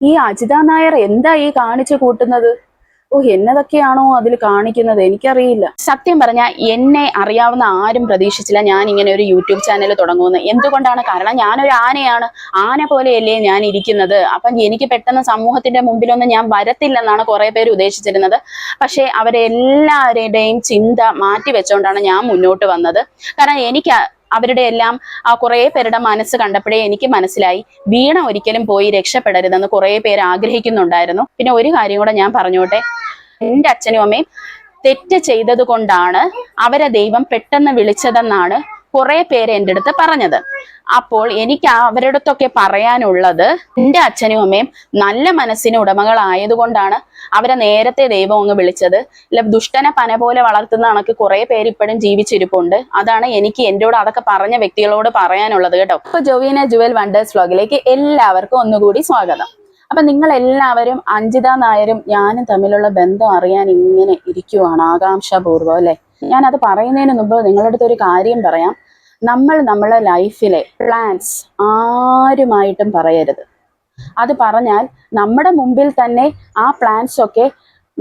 ഈ അജിത നായർ എന്താ ഈ കാണിച്ചു കൂട്ടുന്നത്? ഓ എന്നതൊക്കെയാണോ അതിൽ കാണിക്കുന്നത്? എനിക്കറിയില്ല. സത്യം പറഞ്ഞാൽ എന്നെ അറിയാവുന്ന ആരും പ്രതീക്ഷിച്ചില്ല ഞാൻ ഇങ്ങനെ ഒരു യൂട്യൂബ് ചാനൽ തുടങ്ങുമെന്ന്. എന്തുകൊണ്ടാണ്? കാരണം ഞാനൊരു ആനയാണ്. ആന പോലെയല്ലേ ഞാൻ ഇരിക്കുന്നത്. അപ്പം എനിക്ക് പെട്ടെന്ന് സമൂഹത്തിന്റെ മുമ്പിലൊന്നും ഞാൻ വരത്തില്ലെന്നാണ് കുറെ പേര് ഉദ്ദേശിച്ചിരുന്നത്. പക്ഷേ അവരെല്ലാവരുടെയും ചിന്ത മാറ്റി വെച്ചുകൊണ്ടാണ് ഞാൻ മുന്നോട്ട് വന്നത്. കാരണം എനിക്ക് അവരുടെ എല്ലാം ആ കുറേ പേരുടെ മനസ്സ് കണ്ടപ്പോഴേ എനിക്ക് മനസ്സിലായി. വീണ ഒരിക്കലും പോയി രക്ഷപ്പെടരുതെന്ന് കുറേ പേര് ആഗ്രഹിക്കുന്നുണ്ടായിരുന്നു. പിന്നെ ഒരു കാര്യം കൂടെ ഞാൻ പറഞ്ഞോട്ടെ. എന്റെ അച്ഛനും അമ്മയും തെറ്റ് ചെയ്തത് കൊണ്ടാണ് അവരെ ദൈവം പെട്ടെന്ന് വിളിച്ചതെന്നാണ് കുറെ പേര് എന്റെ അടുത്ത് പറഞ്ഞത്. അപ്പോൾ എനിക്ക് അവരുടെ അടുത്തൊക്കെ പറയാനുള്ളത് എന്റെ അച്ഛനും അമ്മയും നല്ല മനസ്സിന് ഉടമകളായതുകൊണ്ടാണ് അവരെ നേരത്തെ ദൈവം അങ്ങ് വിളിച്ചത്. അല്ല ദുഷ്ടനെ പന പോലെ വളർത്തുന്ന കണക്ക് കുറെ പേര് ഇപ്പോഴും ജീവിച്ചിരിപ്പുണ്ട്. അതാണ് എനിക്ക് എന്നോട് അതൊക്കെ പറഞ്ഞ വ്യക്തികളോട് പറയാനുള്ളത് കേട്ടോ. അപ്പൊ ജോവിന ജുവൽ വണ്ടേഴ്സ് വ്ലോഗിലേക്ക് എല്ലാവർക്കും ഒന്നുകൂടി സ്വാഗതം. അപ്പൊ നിങ്ങൾ എല്ലാവരും അഞ്ജിത നായരും ഞാനും തമ്മിലുള്ള ബന്ധം അറിയാൻ ഇങ്ങനെ ഇരിക്കുവാണ് ആകാംക്ഷാപൂർവം അല്ലെ? ഞാൻ അത് പറയുന്നതിന് മുമ്പ് നിങ്ങളുടെ അടുത്തൊരു കാര്യം പറയാം. നമ്മൾ നമ്മളെ ലൈഫിലെ പ്ലാൻസ് ആരുമായിട്ടും പറയരുത്. അത് പറഞ്ഞാൽ നമ്മുടെ മുമ്പിൽ തന്നെ ആ പ്ലാൻസ് ഒക്കെ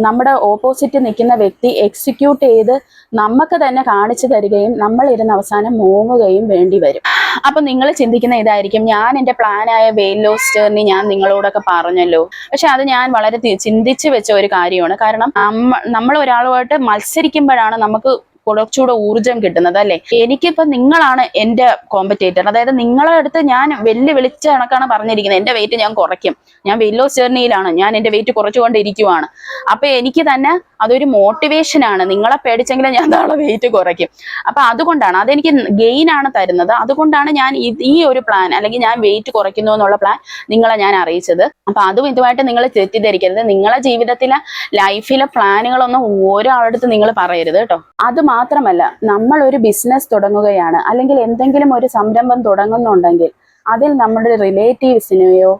നമ്മുടെ ഓപ്പോസിറ്റ് നിൽക്കുന്ന വ്യക്തി എക്സിക്യൂട്ട് ചെയ്ത് നമുക്ക് തന്നെ കാണിച്ചു തരികയും നമ്മൾ ഇരുന്ന് അവസാനം മൂങ്ങുകയും വേണ്ടി വരും. അപ്പൊ നിങ്ങൾ ചിന്തിക്കുന്ന ഇതായിരിക്കും ഞാൻ എന്റെ പ്ലാനായ വെയിൽ ലോസ് ജേർണി ഞാൻ നിങ്ങളോടൊക്കെ പറഞ്ഞല്ലോ. പക്ഷെ അത് ഞാൻ വളരെ ചിന്തിച്ചു വെച്ച ഒരു കാര്യമാണ്. കാരണം നമ്മ നമ്മൾ ഒരാളുമായിട്ട് മത്സരിക്കുമ്പോഴാണ് നമുക്ക് കുറച്ചുകൂടെ ഊർജം കിട്ടുന്നത് അല്ലെ? എനിക്കിപ്പോ നിങ്ങളാണ് എന്റെ കോമ്പറ്റേറ്റർ അതായത് നിങ്ങളെ അടുത്ത് ഞാൻ വെല്ലു വിളിച്ച കണക്കാണ് പറഞ്ഞിരിക്കുന്നത്. എന്റെ വെയിറ്റ് ഞാൻ കുറയ്ക്കും. ഞാൻ വെല്ലോ ലോസ് ജേർണിയിലാണ് ഞാൻ എന്റെ വെയിറ്റ് കുറച്ചുകൊണ്ടിരിക്കുവാണ്. അപ്പൊ എനിക്ക് തന്നെ അതൊരു മോട്ടിവേഷൻ ആണ്. നിങ്ങളെ പേടിച്ചെങ്കിലും ഞാൻ നാളെ വെയിറ്റ് കുറയ്ക്കും. അപ്പൊ അതുകൊണ്ടാണ് അതെനിക്ക് ഗെയിൻ ആണ് തരുന്നത്. അതുകൊണ്ടാണ് ഞാൻ ഈ ഒരു പ്ലാൻ അല്ലെങ്കിൽ ഞാൻ വെയിറ്റ് കുറയ്ക്കുന്നു എന്നുള്ള പ്ലാൻ നിങ്ങളെ ഞാൻ അറിയിച്ചത്. അപ്പൊ അതും ഇതുമായിട്ട് നിങ്ങൾ തെറ്റിദ്ധരിക്കരുത്. നിങ്ങളെ ജീവിതത്തിലെ ലൈഫിലെ പ്ലാനുകളൊന്നും ഒരാളടുത്ത് നിങ്ങൾ പറയരുത് കേട്ടോ. അത് മാത്രമല്ല നമ്മൾ ഒരു ബിസിനസ് തുടങ്ങുകയാണ് അല്ലെങ്കിൽ എന്തെങ്കിലും ഒരു സംരംഭം തുടങ്ങുന്നുണ്ടെങ്കിൽ അതിൽ നമ്മുടെ റിലേറ്റീവ്സിനെയോ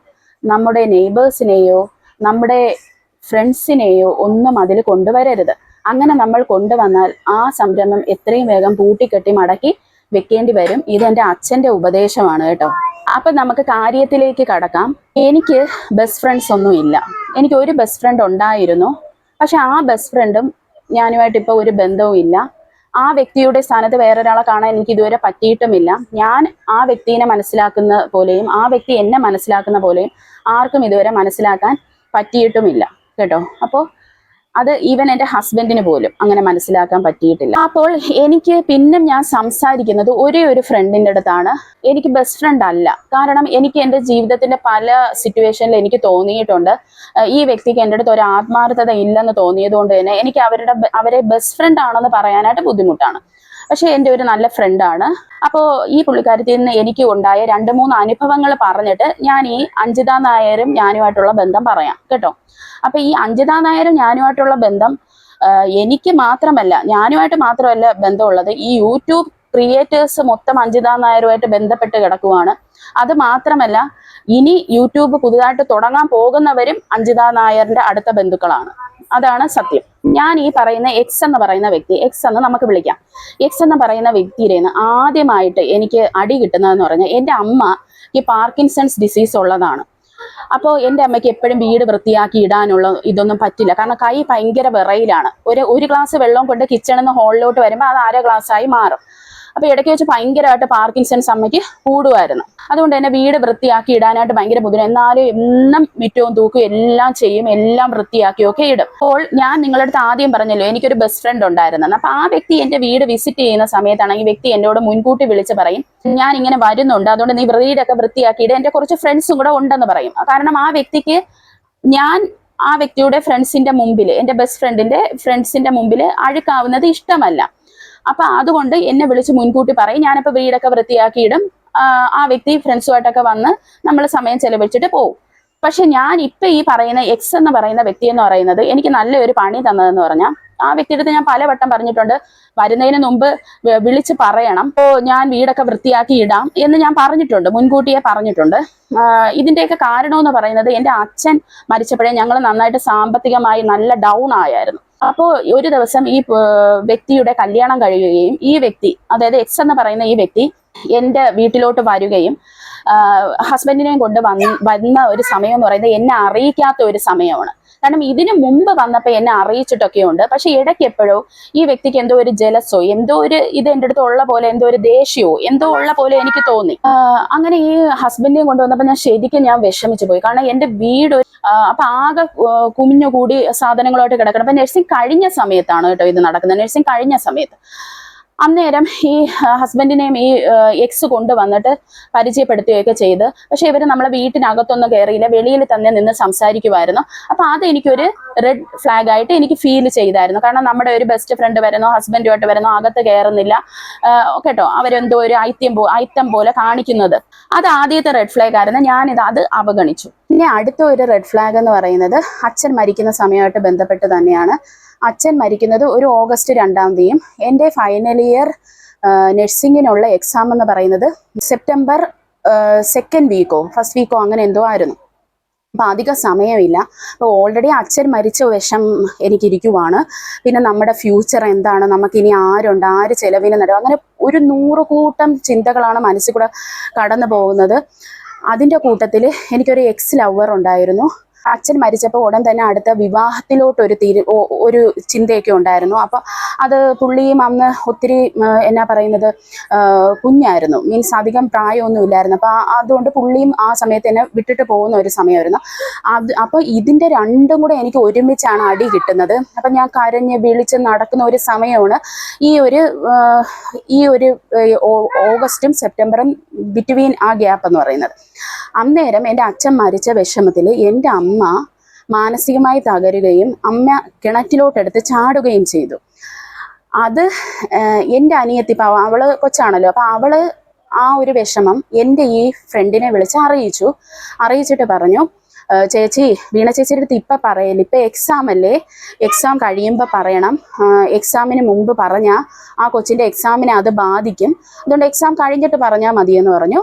നമ്മുടെ നെയ്ബേഴ്സിനെയോ നമ്മുടെ ഫ്രണ്ട്സിനെയോ ഒന്നും അതിൽ കൊണ്ടുവരരുത്. അങ്ങനെ നമ്മൾ കൊണ്ടുവന്നാൽ ആ സംരംഭം എത്രയും വേഗം പൂട്ടിക്കെട്ടി മടക്കി വെക്കേണ്ടി വരും. ഇത് എന്റെ അച്ഛന്റെ ഉപദേശമാണ് കേട്ടോ. അപ്പൊ നമുക്ക് കാര്യത്തിലേക്ക് കടക്കാം. എനിക്ക് ബെസ്റ്റ് ഫ്രണ്ട്സ് ഒന്നും ഇല്ല. എനിക്ക് ഒരു ബെസ്റ്റ് ഫ്രണ്ട് ഉണ്ടായിരുന്നു. പക്ഷെ ആ ബെസ്റ്റ് ഫ്രണ്ടും ഞാനുമായിട്ട് ഇപ്പോൾ ഒരു ബന്ധവും ഇല്ല. ആ വ്യക്തിയുടെ സ്ഥാനത്ത് വേറൊരാളെ കാണാൻ എനിക്ക് ഇതുവരെ പറ്റിയിട്ടുമില്ല. ഞാൻ ആ വ്യക്തിനെ മനസ്സിലാക്കുന്ന പോലെയും ആ വ്യക്തി എന്നെ മനസ്സിലാക്കുന്ന പോലെയും ആർക്കും ഇതുവരെ മനസ്സിലാക്കാൻ പറ്റിയിട്ടുമില്ല. കേട്ടോ? അപ്പോൾ അത് ഈവൻ എന്റെ ഹസ്ബൻഡിന് പോലും അങ്ങനെ മനസ്സിലാക്കാൻ പറ്റിയിട്ടില്ല. അപ്പോൾ എനിക്ക് പിന്നെ ഞാൻ സംസാരിക്കുന്നത് ഒരേ ഒരു ഫ്രണ്ടിന്റെ അടുത്താണ്. എനിക്ക് ബെസ്റ്റ് ഫ്രണ്ട് അല്ല. കാരണം എനിക്ക് എന്റെ ജീവിതത്തിന്റെ പല സിറ്റുവേഷനിൽ എനിക്ക് തോന്നിയിട്ടുണ്ട്. ഈ വ്യക്തിക്ക് എന്റെ അടുത്ത് ഒരു ആത്മാർത്ഥത ഇല്ലെന്ന് തോന്നിയത് കൊണ്ട് തന്നെ എനിക്ക് അവരുടെ അവരെ ബെസ്റ്റ് ഫ്രണ്ട് ആണെന്ന് പറയാനായിട്ട് ബുദ്ധിമുട്ടാണ്. പക്ഷെ എന്റെ ഒരു നല്ല ഫ്രണ്ടാണ് അപ്പോൾ ഈ പുള്ളിക്കാരത്തിൽ നിന്ന് എനിക്ക് ഉണ്ടായ രണ്ട് മൂന്ന് അനുഭവങ്ങൾ പറഞ്ഞിട്ട് ഞാൻ ഈ അഞ്ജിത നായരും ഞാനുമായിട്ടുള്ള ബന്ധം പറയാം കേട്ടോ? അപ്പൊ ഈ അഞ്ജിത നായരും ഞാനുമായിട്ടുള്ള ബന്ധം എനിക്ക് മാത്രമല്ല ഞാനുമായിട്ട് മാത്രമല്ല ബന്ധമുള്ളത് ഈ യൂട്യൂബ് ക്രിയേറ്റേഴ്സ് മൊത്തം അഞ്ജിത നായരുമായിട്ട് ബന്ധപ്പെട്ട് കിടക്കുവാണ്. അത് മാത്രമല്ല ഇനി യൂട്യൂബ് പുതുതായിട്ട് തുടങ്ങാൻ പോകുന്നവരും അഞ്ജിത നായറിന്റെ അടുത്ത ബന്ധുക്കളാണ്. അതാണ് സത്യം. ഞാൻ ഈ പറയുന്ന എക്സ് എന്ന് പറയുന്ന വ്യക്തി എക്സ് എന്ന് നമുക്ക് വിളിക്കാം. എക്സ് എന്ന് പറയുന്ന വ്യക്തിയിൽ നിന്ന് ആദ്യമായിട്ട് എനിക്ക് അടി കിട്ടുന്നതെന്ന് പറഞ്ഞാൽ എന്റെ അമ്മ ഈ പാർക്കിൻസൺസ് ഡിസീസ് ഉള്ളതാണ്. അപ്പോൾ എന്റെ അമ്മയ്ക്ക് എപ്പോഴും വീട് വൃത്തിയാക്കി ഇടാനുള്ള ഇതൊന്നും പറ്റില്ല. കാരണം കൈ ഭയങ്കര വിറയിലാണ്. ഒരു ഒരു ഗ്ലാസ് വെള്ളം കൊണ്ട് കിച്ചണിൽ നിന്ന് ഹോളിലോട്ട് വരുമ്പോൾ അത് അര ഗ്ലാസ് ആയി മാറും. അപ്പൊ ഇടയ്ക്ക് വെച്ച് ഭയങ്കരമായിട്ട് പാർക്കിൻസൺസ് അമ്മയ്ക്ക് കൂടുമായിരുന്നു അതുകൊണ്ട് തന്നെ വീട് വൃത്തിയാക്കി ഇടാനായിട്ട് ഭയങ്കര ബുദ്ധിമുട്ട്. എന്നാലും എന്നും മിറ്റവും തൂക്കും എല്ലാം ചെയ്യും എല്ലാം വൃത്തിയാക്കിയൊക്കെ ഇടും. അപ്പോൾ ഞാൻ നിങ്ങളുടെ അടുത്ത് ആദ്യം പറഞ്ഞല്ലോ എനിക്കൊരു ബെസ്റ്റ് ഫ്രണ്ട് ഉണ്ടായിരുന്നു. അപ്പോൾ ആ വ്യക്തി എന്റെ വീട് വിസിറ്റ് ചെയ്യുന്ന സമയത്താണെങ്കിൽ വ്യക്തി എന്നോട് മുൻകൂട്ടി വിളിച്ച് പറയും ഞാൻ ഇങ്ങനെ വരുന്നുണ്ട്. അതുകൊണ്ട് നീ വീടൊക്കെ വൃത്തിയാക്കിയിട്ട് എന്റെ കുറച്ച് ഫ്രണ്ട്സും കൂടെ ഉണ്ടെന്ന് പറയും. കാരണം ആ വ്യക്തിക്ക് ഞാൻ ആ വ്യക്തിയുടെ ഫ്രണ്ട്സിന്റെ മുമ്പിൽ എന്റെ ബെസ്റ്റ് ഫ്രണ്ടിന്റെ ഫ്രണ്ട്സിന്റെ മുമ്പിൽ അഴുക്കാവുന്നത് ഇഷ്ടമല്ല. അപ്പൊ അതുകൊണ്ട് എന്നെ വിളിച്ച് മുൻകൂട്ടി പറയും. ഞാനിപ്പോ വീടൊക്കെ വൃത്തിയാക്കിയിടും. ആ, വ്യക്തി ഫ്രണ്ട്സുമായിട്ടൊക്കെ വന്ന് നമ്മൾ സമയം ചെലവഴിച്ചിട്ട് പോകും പക്ഷെ ഞാൻ ഇപ്പൊ ഈ പറയുന്ന എക്സ് എന്ന് പറയുന്ന വ്യക്തി എന്ന് പറയുന്നത് എനിക്ക് നല്ലൊരു പണി തന്നതെന്ന് പറഞ്ഞാൽ ആ വ്യക്തിയുടെ ഞാൻ പലവട്ടം പറഞ്ഞിട്ടുണ്ട്. വരുന്നതിന് മുമ്പ് വിളിച്ച് പറയണം. ഓ ഞാൻ വീടൊക്കെ വൃത്തിയാക്കി ഇടാം എന്ന് ഞാൻ പറഞ്ഞിട്ടുണ്ട്. മുൻകൂട്ടിയെ പറഞ്ഞിട്ടുണ്ട്. ഇതിന്റെയൊക്കെ കാരണം എന്ന് പറയുന്നത് എന്റെ അച്ഛൻ മരിച്ചപ്പോഴേ ഞങ്ങൾ നന്നായിട്ട് സാമ്പത്തികമായി നല്ല ഡൗൺ ആയായിരുന്നു. അപ്പോൾ ഒരു ദിവസം ഈ വ്യക്തിയുടെ കല്യാണം കഴിയുകയും ഈ വ്യക്തി അതായത് എക്സ് എന്ന് പറയുന്ന ഈ വ്യക്തി എന്റെ വീട്ടിലോട്ട് വരികയും ഹസ്ബൻഡിനെയും കൊണ്ട് വന്ന് ഒരു സമയം എന്ന് പറയുന്നത് എന്നെ അറിയിക്കാത്ത ഒരു സമയമാണ്. കാരണം ഇതിനു മുമ്പ് വന്നപ്പോൾ എന്നെ അറിയിച്ചിട്ടൊക്കെ ഉണ്ട് പക്ഷെ ഇടയ്ക്ക് എപ്പോഴോ ഈ വ്യക്തിക്ക് എന്തോ ഒരു ജലസോ എന്തോ ഒരു ഇത് എന്റെ അടുത്ത് ഉള്ള പോലെ എന്തോ ഒരു ദേഷ്യമോ എന്തോ ഉള്ള പോലെ എനിക്ക് തോന്നി. അങ്ങനെ ഈ ഹസ്ബൻഡിനെയും കൊണ്ടുവന്നപ്പോൾ ഞാൻ ശരിക്കും ഞാൻ വിഷമിച്ചു പോയി. കാരണം എന്റെ വീട് അപ്പൊ ആകെ കുമിഞ്ഞുകൂടി സാധനങ്ങളായിട്ട് കിടക്കണം. അപ്പൊ നഴ്സിംഗ് കഴിഞ്ഞ സമയത്താണ് കേട്ടോ ഇത് നടക്കുന്നത്. നഴ്സിംഗ് കഴിഞ്ഞ സമയത്ത്. അന്നേരം ഈ ഹസ്ബൻഡിനെയും ഈ എക്സ് കൊണ്ടുവന്നിട്ട് പരിചയപ്പെടുത്തുകയൊക്കെ ചെയ്ത്. പക്ഷെ ഇവർ നമ്മളെ വീട്ടിനകത്തൊന്നും കയറിയില്ല വെളിയിൽ തന്നെ നിന്ന് സംസാരിക്കുമായിരുന്നു അപ്പൊ അത് എനിക്കൊരു റെഡ് ഫ്ലാഗ് ആയിട്ട് എനിക്ക് ഫീൽ ചെയ്തായിരുന്നു. കാരണം നമ്മുടെ ഒരു ബെസ്റ്റ് ഫ്രണ്ട് വരുന്നോ ഹസ്ബൻഡുമായിട്ട് വരുന്നോ അകത്ത് കയറുന്നില്ല കേട്ടോ അവരെന്തോ ഒരു ഐത്യം പോ ഐത്തം പോലെ കാണിക്കുന്നത്. അത് ആദ്യത്തെ റെഡ് ഫ്ലാഗ് ആയിരുന്നു. ഞാനിത് അത് അവഗണിച്ചു. പിന്നെ അടുത്ത ഒരു റെഡ് ഫ്ലാഗ് എന്ന് പറയുന്നത് അച്ഛൻ മരിക്കുന്ന സമയമായിട്ട് ബന്ധപ്പെട്ട് തന്നെയാണ്. അച്ഛൻ മരിക്കുന്നത് ഒരു ഓഗസ്റ്റ് രണ്ടാം തീയതിയും എന്റെ ഫൈനൽ ഇയർ നഴ്സിങ്ങിനുള്ള എക്സാം എന്ന് പറയുന്നത് സെപ്റ്റംബർ സെക്കൻഡ് വീക്കോ ഫസ്റ്റ് വീക്കോ അങ്ങനെ എന്തോ ആയിരുന്നു. അപ്പോൾ അധികം സമയമില്ല. അപ്പോൾ ഓൾറെഡി അച്ഛൻ മരിച്ച വിഷം എനിക്കിരിക്കുവാണ്. പിന്നെ നമ്മുടെ ഫ്യൂച്ചർ എന്താണ്? നമുക്കിനി ആരുണ്ട്? ആര് ചിലവിന് നടും? അങ്ങനെ ഒരു നൂറ് കൂട്ടം ചിന്തകളാണ് മനസ്സിൽ കൂടെ കടന്നു പോകുന്നത് അതിന്റെ കൂട്ടത്തിൽ എനിക്കൊരു എക്സ് ലവർ ഉണ്ടായിരുന്നു. അച്ഛൻ മരിച്ചപ്പോൾ ഉടൻ തന്നെ അടുത്ത വിവാഹത്തിലോട്ട് ഒരു തീരു ഒരു ചിന്തയൊക്കെ ഉണ്ടായിരുന്നു. അപ്പോൾ അത് പുള്ളിയും അന്ന് ഒത്തിരി എന്നാ പറയുന്നത് കുഞ്ഞായിരുന്നു. മീൻസ് അധികം പ്രായമൊന്നും ഇല്ലായിരുന്നു. അപ്പോൾ അതുകൊണ്ട് പുള്ളിയും ആ സമയത്ത് എന്നെ വിട്ടിട്ട് പോകുന്ന ഒരു സമയമായിരുന്നു. അത് അപ്പോൾ ഇതിന്റെ രണ്ടും കൂടെ എനിക്ക് ഒരുമിച്ചാണ് അടി കിട്ടുന്നത്. അപ്പം ഞാൻ കരഞ്ഞ് വിളിച്ച് നടക്കുന്ന ഒരു സമയമാണ് ഈ ഒരു ഈ ഒരു ഓഗസ്റ്റും സെപ്റ്റംബറും ബിറ്റ്വീൻ ആ ഗ്യാപ്പ് എന്ന് പറയുന്നത്. അന്നേരം എന്റെ അച്ഛൻ മരിച്ച വിഷമത്തിൽ എന്റെ അമ്മ മാനസികമായി തകരുകയും അമ്മ കിണറ്റിലോട്ടെടുത്ത് ചാടുകയും ചെയ്തു. അത് എന്റെ അനിയത്തി പാവം അവൾ കൊച്ചാണല്ലോ അപ്പം അവൾ ആ ഒരു വിഷമം എന്റെ ഈ ഫ്രണ്ടിനെ വിളിച്ച് അറിയിച്ചു. അറിയിച്ചിട്ട് പറഞ്ഞു "ഏഹ്, ചേച്ചി വീണ ചേച്ചിയുടെ അടുത്ത് ഇപ്പം പറയല്ല ഇപ്പം എക്സാം അല്ലേ? എക്സാം കഴിയുമ്പോൾ പറയണം. എക്സാമിന് മുമ്പ് പറഞ്ഞാൽ ആ കൊച്ചിന്റെ എക്സാമിനെ അത് ബാധിക്കും. അതുകൊണ്ട് എക്സാം കഴിഞ്ഞിട്ട് പറഞ്ഞാൽ മതിയെന്ന് പറഞ്ഞു.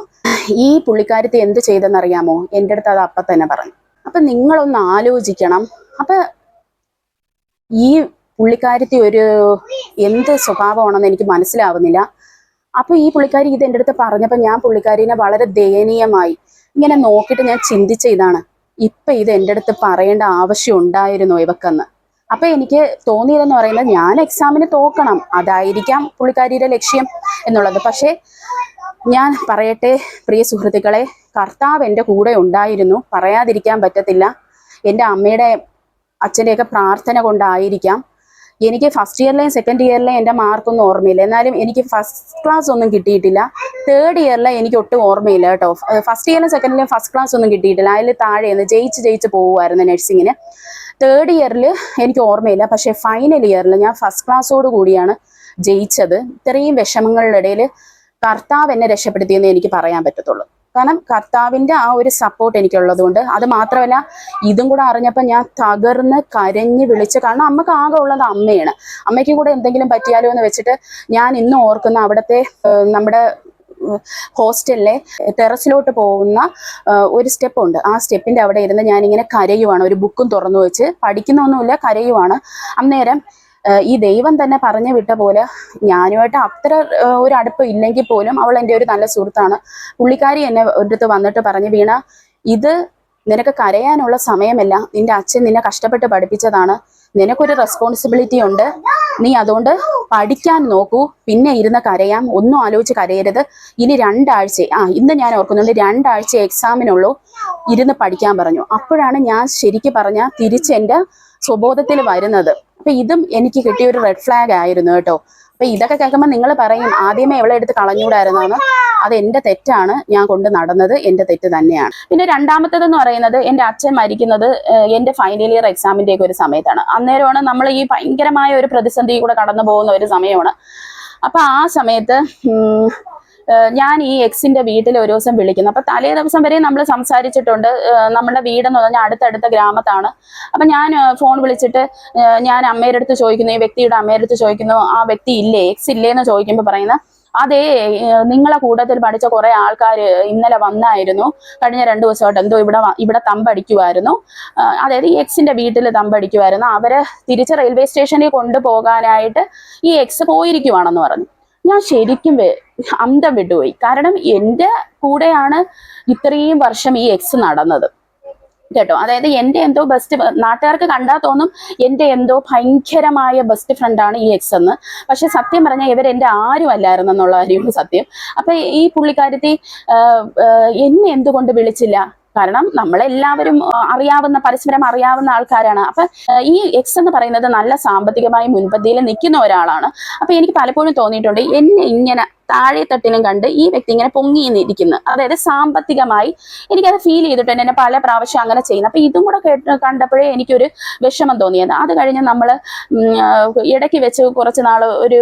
ഈ പുള്ളിക്കാരത്തെ എന്ത് ചെയ്തെന്നറിയാമോ? എന്റെ അടുത്ത് അത് അപ്പം തന്നെ പറഞ്ഞു. അപ്പം നിങ്ങളൊന്ന് ആലോചിക്കണം. അപ്പം ഈ പുള്ളിക്കാരത്തി ഒരു എന്ത് സ്വഭാവമാണെന്ന് എനിക്ക് മനസ്സിലാവുന്നില്ല. അപ്പോൾ ഈ പുള്ളിക്കാരി ഇത് എന്റെ അടുത്ത് പറഞ്ഞപ്പോൾ ഞാൻ പുള്ളിക്കാരിനെ വളരെ ദയനീയമായി ഇങ്ങനെ നോക്കിയിട്ട് ഞാൻ ചിന്തിച്ച ഇതാണ്. ഇപ്പൊ ഇത് എന്റെ അടുത്ത് പറയേണ്ട ആവശ്യം ഉണ്ടായിരുന്നോ ഇവക്കെന്ന്? അപ്പൊ എനിക്ക് തോന്നിയതെന്ന് പറയുന്നത് ഞാൻ എക്സാമിന് തോക്കണം. അതായിരിക്കാം പുള്ളിക്കാരിയുടെ ലക്ഷ്യം എന്നുള്ളത്. പക്ഷേ ഞാൻ പറയട്ടെ പ്രിയ സുഹൃത്തുക്കളെ കർത്താവ് എന്റെ കൂടെ ഉണ്ടായിരുന്നു. പറയാതിരിക്കാൻ പറ്റത്തില്ല. എന്റെ അമ്മയുടെ അച്ഛന്റെയൊക്കെ പ്രാർത്ഥന കൊണ്ടായിരിക്കാം. എനിക്ക് ഫസ്റ്റ് ഇയറിലെയും സെക്കൻഡ് ഇയറിലെയും എന്റെ മാർക്കൊന്നും ഓർമ്മയില്ല. എന്നാലും എനിക്ക് ഫസ്റ്റ് ക്ലാസ് ഒന്നും കിട്ടിയിട്ടില്ല. തേർഡ് ഇയറിലെ എനിക്ക് ഒട്ടും ഓർമ്മയില്ല കേട്ടോ. ഫസ്റ്റ് ഇയറിലും സെക്കൻഡ് ഇയറിലും ഫസ്റ്റ് ക്ലാസ് ഒന്നും കിട്ടിയിട്ടില്ല. അതിൽ താഴെയെന്ന് ജയിച്ച് ജയിച്ച് പോകുമായിരുന്നു നഴ്സിങ്ങിന് തേർഡ് ഇയറിൽ എനിക്ക് ഓർമ്മയില്ല. പക്ഷേ ഫൈനൽ ഇയറിൽ ഞാൻ ഫസ്റ്റ് ക്ലാസ്സോട് കൂടിയാണ് ജയിച്ചത്. ഇത്രയും വിഷമങ്ങളുടെ ഇടയിൽ കർത്താവ് എന്നെ രക്ഷപ്പെടുത്തിയെന്ന് എനിക്ക് പറയാൻ പറ്റത്തുള്ളൂ. കാരണം കർത്താവിന്റെ ആ ഒരു സപ്പോർട്ട് എനിക്കുള്ളത് കൊണ്ട് അത് മാത്രമല്ല ഇതും കൂടെ അറിഞ്ഞപ്പോൾ ഞാൻ തകർന്ന് കരഞ്ഞ് വിളിച്ച് കാരണം അമ്മയ്ക്ക് ആകെ ഉള്ളത് അമ്മയാണ്. അമ്മയ്ക്ക് കൂടെ എന്തെങ്കിലും പറ്റിയാലോ എന്ന് വെച്ചിട്ട് ഞാൻ ഇന്ന് ഓർക്കുന്ന അവിടുത്തെ നമ്മുടെ ഹോസ്റ്റലിലെ ടെറസിലോട്ട് പോകുന്ന ഒരു സ്റ്റെപ്പ് ഉണ്ട്. ആ സ്റ്റെപ്പിന്റെ അവിടെ ഇരുന്ന് ഞാനിങ്ങനെ കരയുവാണ്. ഒരു ബുക്കും തുറന്നു വെച്ച് പഠിക്കുന്നൊന്നുമില്ല കരയുവാണ്. അന്നേരം ഈ ദൈവം തന്നെ പറഞ്ഞു വിട്ട പോലെ ഞാനുമായിട്ട് അത്ര ഒരു അടുപ്പം ഇല്ലെങ്കിൽ പോലും അവൾ എന്റെ ഒരു നല്ല സുഹൃത്താണ്. പുള്ളിക്കാരി എന്നെ ഒരിടത്ത് വന്നിട്ട് പറഞ്ഞു വീണ ഇത് നിനക്ക് കരയാനുള്ള സമയമല്ല. നിന്റെ അച്ഛൻ നിന്നെ കഷ്ടപ്പെട്ട് പഠിപ്പിച്ചതാണ്. നിനക്കൊരു റെസ്പോൺസിബിലിറ്റി ഉണ്ട്. നീ അതുകൊണ്ട് പഠിക്കാൻ നോക്കൂ. പിന്നെ ഇരുന്ന് കരയാം. ഒന്നും ആലോചിച്ച് കരയരുത്. ഇനി രണ്ടാഴ്ച ആ ഇന്ന് ഞാൻ ഓർക്കുന്നുണ്ട്. രണ്ടാഴ്ച എക്സാമിനുള്ളൂ ഇരുന്ന് പഠിക്കാൻ പറഞ്ഞു. അപ്പോഴാണ് ഞാൻ ശരിക്കും പറഞ്ഞ തിരിച്ച് എന്റെ സ്വബോധത്തിൽ വരുന്നത്. അപ്പൊ ഇതും എനിക്ക് കിട്ടിയ ഒരു റെഡ് ഫ്ലാഗ് ആയിരുന്നു കേട്ടോ. അപ്പൊ ഇതൊക്കെ കേൾക്കുമ്പോൾ നിങ്ങൾ പറയും ആദ്യമേ എവിടെ എടുത്ത് കളഞ്ഞൂടായിരുന്നാണ് അത് എന്റെ തെറ്റാണ് ഞാൻ കൊണ്ട് നടന്നത് എന്റെ തെറ്റ് തന്നെയാണ്. പിന്നെ രണ്ടാമത്തേതെന്ന് പറയുന്നത് എന്റെ അച്ഛൻ മരിക്കുന്നത് എന്റെ ഫൈനൽ ഇയർ എക്സാമിന്റെ ഒക്കെ ഒരു സമയത്താണ്. അന്നേരമാണ് നമ്മൾ ഈ ഭയങ്കരമായ ഒരു പ്രതിസന്ധി കൂടെ കടന്നു പോകുന്ന ഒരു സമയമാണ്. അപ്പൊ ആ സമയത്ത് ഞാൻ ഈ എക്സിന്റെ വീട്ടിൽ ഒരു ദിവസം വിളിക്കുന്നു. അപ്പൊ തലേ ദിവസം വരെ നമ്മൾ സംസാരിച്ചിട്ടുണ്ട്. നമ്മുടെ വീടെന്ന് പറഞ്ഞാൽ അടുത്തടുത്ത ഗ്രാമത്താണ്. അപ്പൊ ഞാൻ ഫോൺ വിളിച്ചിട്ട് ഞാൻ അമ്മയുടെ അടുത്ത് ചോദിക്കുന്നു ഈ വ്യക്തിയുടെ അമ്മയുടെ അടുത്ത് ചോദിക്കുന്നു ആ വ്യക്തി ഇല്ലേ? എക്സ് ഇല്ലേ എന്ന് ചോദിക്കുമ്പോൾ പറയുന്ന അതേ നിങ്ങളെ കൂട്ടത്തിൽ പഠിച്ച കുറെ ആൾക്കാർ ഇന്നലെ വന്നായിരുന്നു. കഴിഞ്ഞ രണ്ടു ദിവസമായിട്ട് എന്തോ ഇവിടെ ഇവിടെ തമ്പടിക്കുമായിരുന്നു അതായത് ഈ എക്സിന്റെ വീട്ടിൽ തമ്പടിക്കുമായിരുന്നു അവരെ തിരിച്ച് റെയിൽവേ സ്റ്റേഷനിൽ കൊണ്ടുപോകാനായിട്ട് ഈ എക്സ് പോയിരിക്കുവാണെന്ന് പറഞ്ഞു. ഞാൻ ശരിക്കും അന്തം വിട്ടുപോയി കാരണം എന്റെ കൂടെയാണ് ഇത്രയും വർഷം ഈ എക്സ് നടന്നത്. കേട്ടോ? അതായത് എന്റെ എന്തോ ബെസ്റ്റ് നാട്ടുകാർക്ക് കണ്ടാൽ തോന്നും എന്റെ എന്തോ ഭയങ്കരമായ ബെസ്റ്റ് ഫ്രണ്ടാണ് ഈ എക്സ് എന്ന്. പക്ഷെ സത്യം പറഞ്ഞാൽ ഇവർ എന്റെ ആരും അല്ലായിരുന്നു എന്നുള്ള കാര്യമാണ് സത്യം. അപ്പൊ ഈ പുള്ളിക്കാരത്തി എന്നെ എന്തുകൊണ്ട് വിളിച്ചില്ല? കാരണം നമ്മളെല്ലാവരും അറിയാവുന്ന പരസ്പരം അറിയാവുന്ന ആൾക്കാരാണ്. അപ്പൊ ഈ എക്സ് എന്ന് പറയുന്നത് നല്ല സാമ്പത്തികമായി മുൻപന്തിയിൽ നിൽക്കുന്ന ഒരാളാണ്. അപ്പൊ എനിക്ക് പലപ്പോഴും തോന്നിയിട്ടുണ്ട് എന്നെ ഇങ്ങനെ താഴെ തട്ടിലും കണ്ട് ഈ വ്യക്തി ഇങ്ങനെ പൊങ്ങി നിന്നിരിക്കുന്നു അതായത് സാമ്പത്തികമായി എനിക്കത് ഫീൽ ചെയ്തിട്ട് എന്നെ പല പ്രാവശ്യം അങ്ങനെ ചെയ്യുന്നു. അപ്പൊ ഇതും കൂടെ കണ്ടപ്പോഴേ എനിക്കൊരു വിഷമം തോന്നിയത്. അത് കഴിഞ്ഞ് നമ്മൾ ഇടയ്ക്ക് വെച്ച് കുറച്ച് നാൾ ഒരു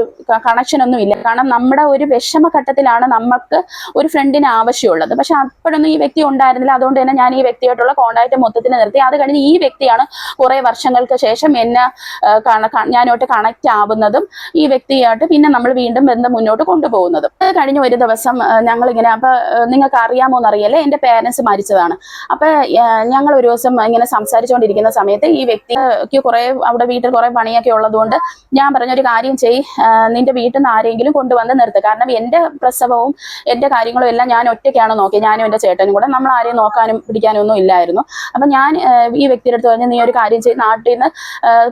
കണക്ഷൻ ഒന്നും ഇല്ല. കാരണം നമ്മുടെ ഒരു വിഷമഘട്ടത്തിലാണ് നമുക്ക് ഒരു ഫ്രണ്ടിന് ആവശ്യമുള്ളത്. പക്ഷെ അപ്പോഴൊന്നും ഈ വ്യക്തി ഉണ്ടായിരുന്നില്ല. അതുകൊണ്ട് തന്നെ ഞാൻ ഈ വ്യക്തിയായിട്ടുള്ള കോണ്ടാക്ട് മൊത്തത്തിൽ നിർത്തി. അത് കഴിഞ്ഞ് ഈ വ്യക്തിയാണ് കുറെ വർഷങ്ങൾക്ക് ശേഷം എന്നെ ഞാനോട്ട് കണക്ട് ആവുന്നതും ഈ വ്യക്തിയായിട്ട് പിന്നെ നമ്മൾ വീണ്ടും ബന്ധം മുന്നോട്ട് കൊണ്ടുപോകുന്നതും അത് കഴിഞ്ഞ ഒരു ദിവസം ഞങ്ങൾ ഇങ്ങനെ അപ്പൊ നിങ്ങൾക്ക് അറിയാമോ എന്നറിയല്ലേ എന്റെ പേരൻസ് മരിച്ചതാണ്. അപ്പൊ ഞങ്ങൾ ഒരു ദിവസം ഇങ്ങനെ സംസാരിച്ചുകൊണ്ടിരിക്കുന്ന സമയത്ത് ഈ വ്യക്തിക്ക് കുറെ അവിടെ വീട്ടിൽ കുറെ പണിയൊക്കെ ഉള്ളതുകൊണ്ട് ഞാൻ പറഞ്ഞൊരു കാര്യം ചെയ് നിന്റെ വീട്ടിൽ നിന്ന് ആരെങ്കിലും കൊണ്ടുവന്ന് നിർത്ത്. കാരണം എന്റെ പ്രസവവും എന്റെ കാര്യങ്ങളും എല്ലാം ഞാൻ ഒറ്റയ്ക്കാണ് നോക്കിയത് ഞാനും എന്റെ ചേട്ടനും കൂടെ. നമ്മൾ ആരെയും നോക്കാനും പിടിക്കാനും ഒന്നും ഇല്ലായിരുന്നു. അപ്പൊ ഞാൻ ഈ വ്യക്തിയുടെ അടുത്ത് പറഞ്ഞു നീ ഒരു കാര്യം ചെയ്ത് നാട്ടിൽ നിന്ന്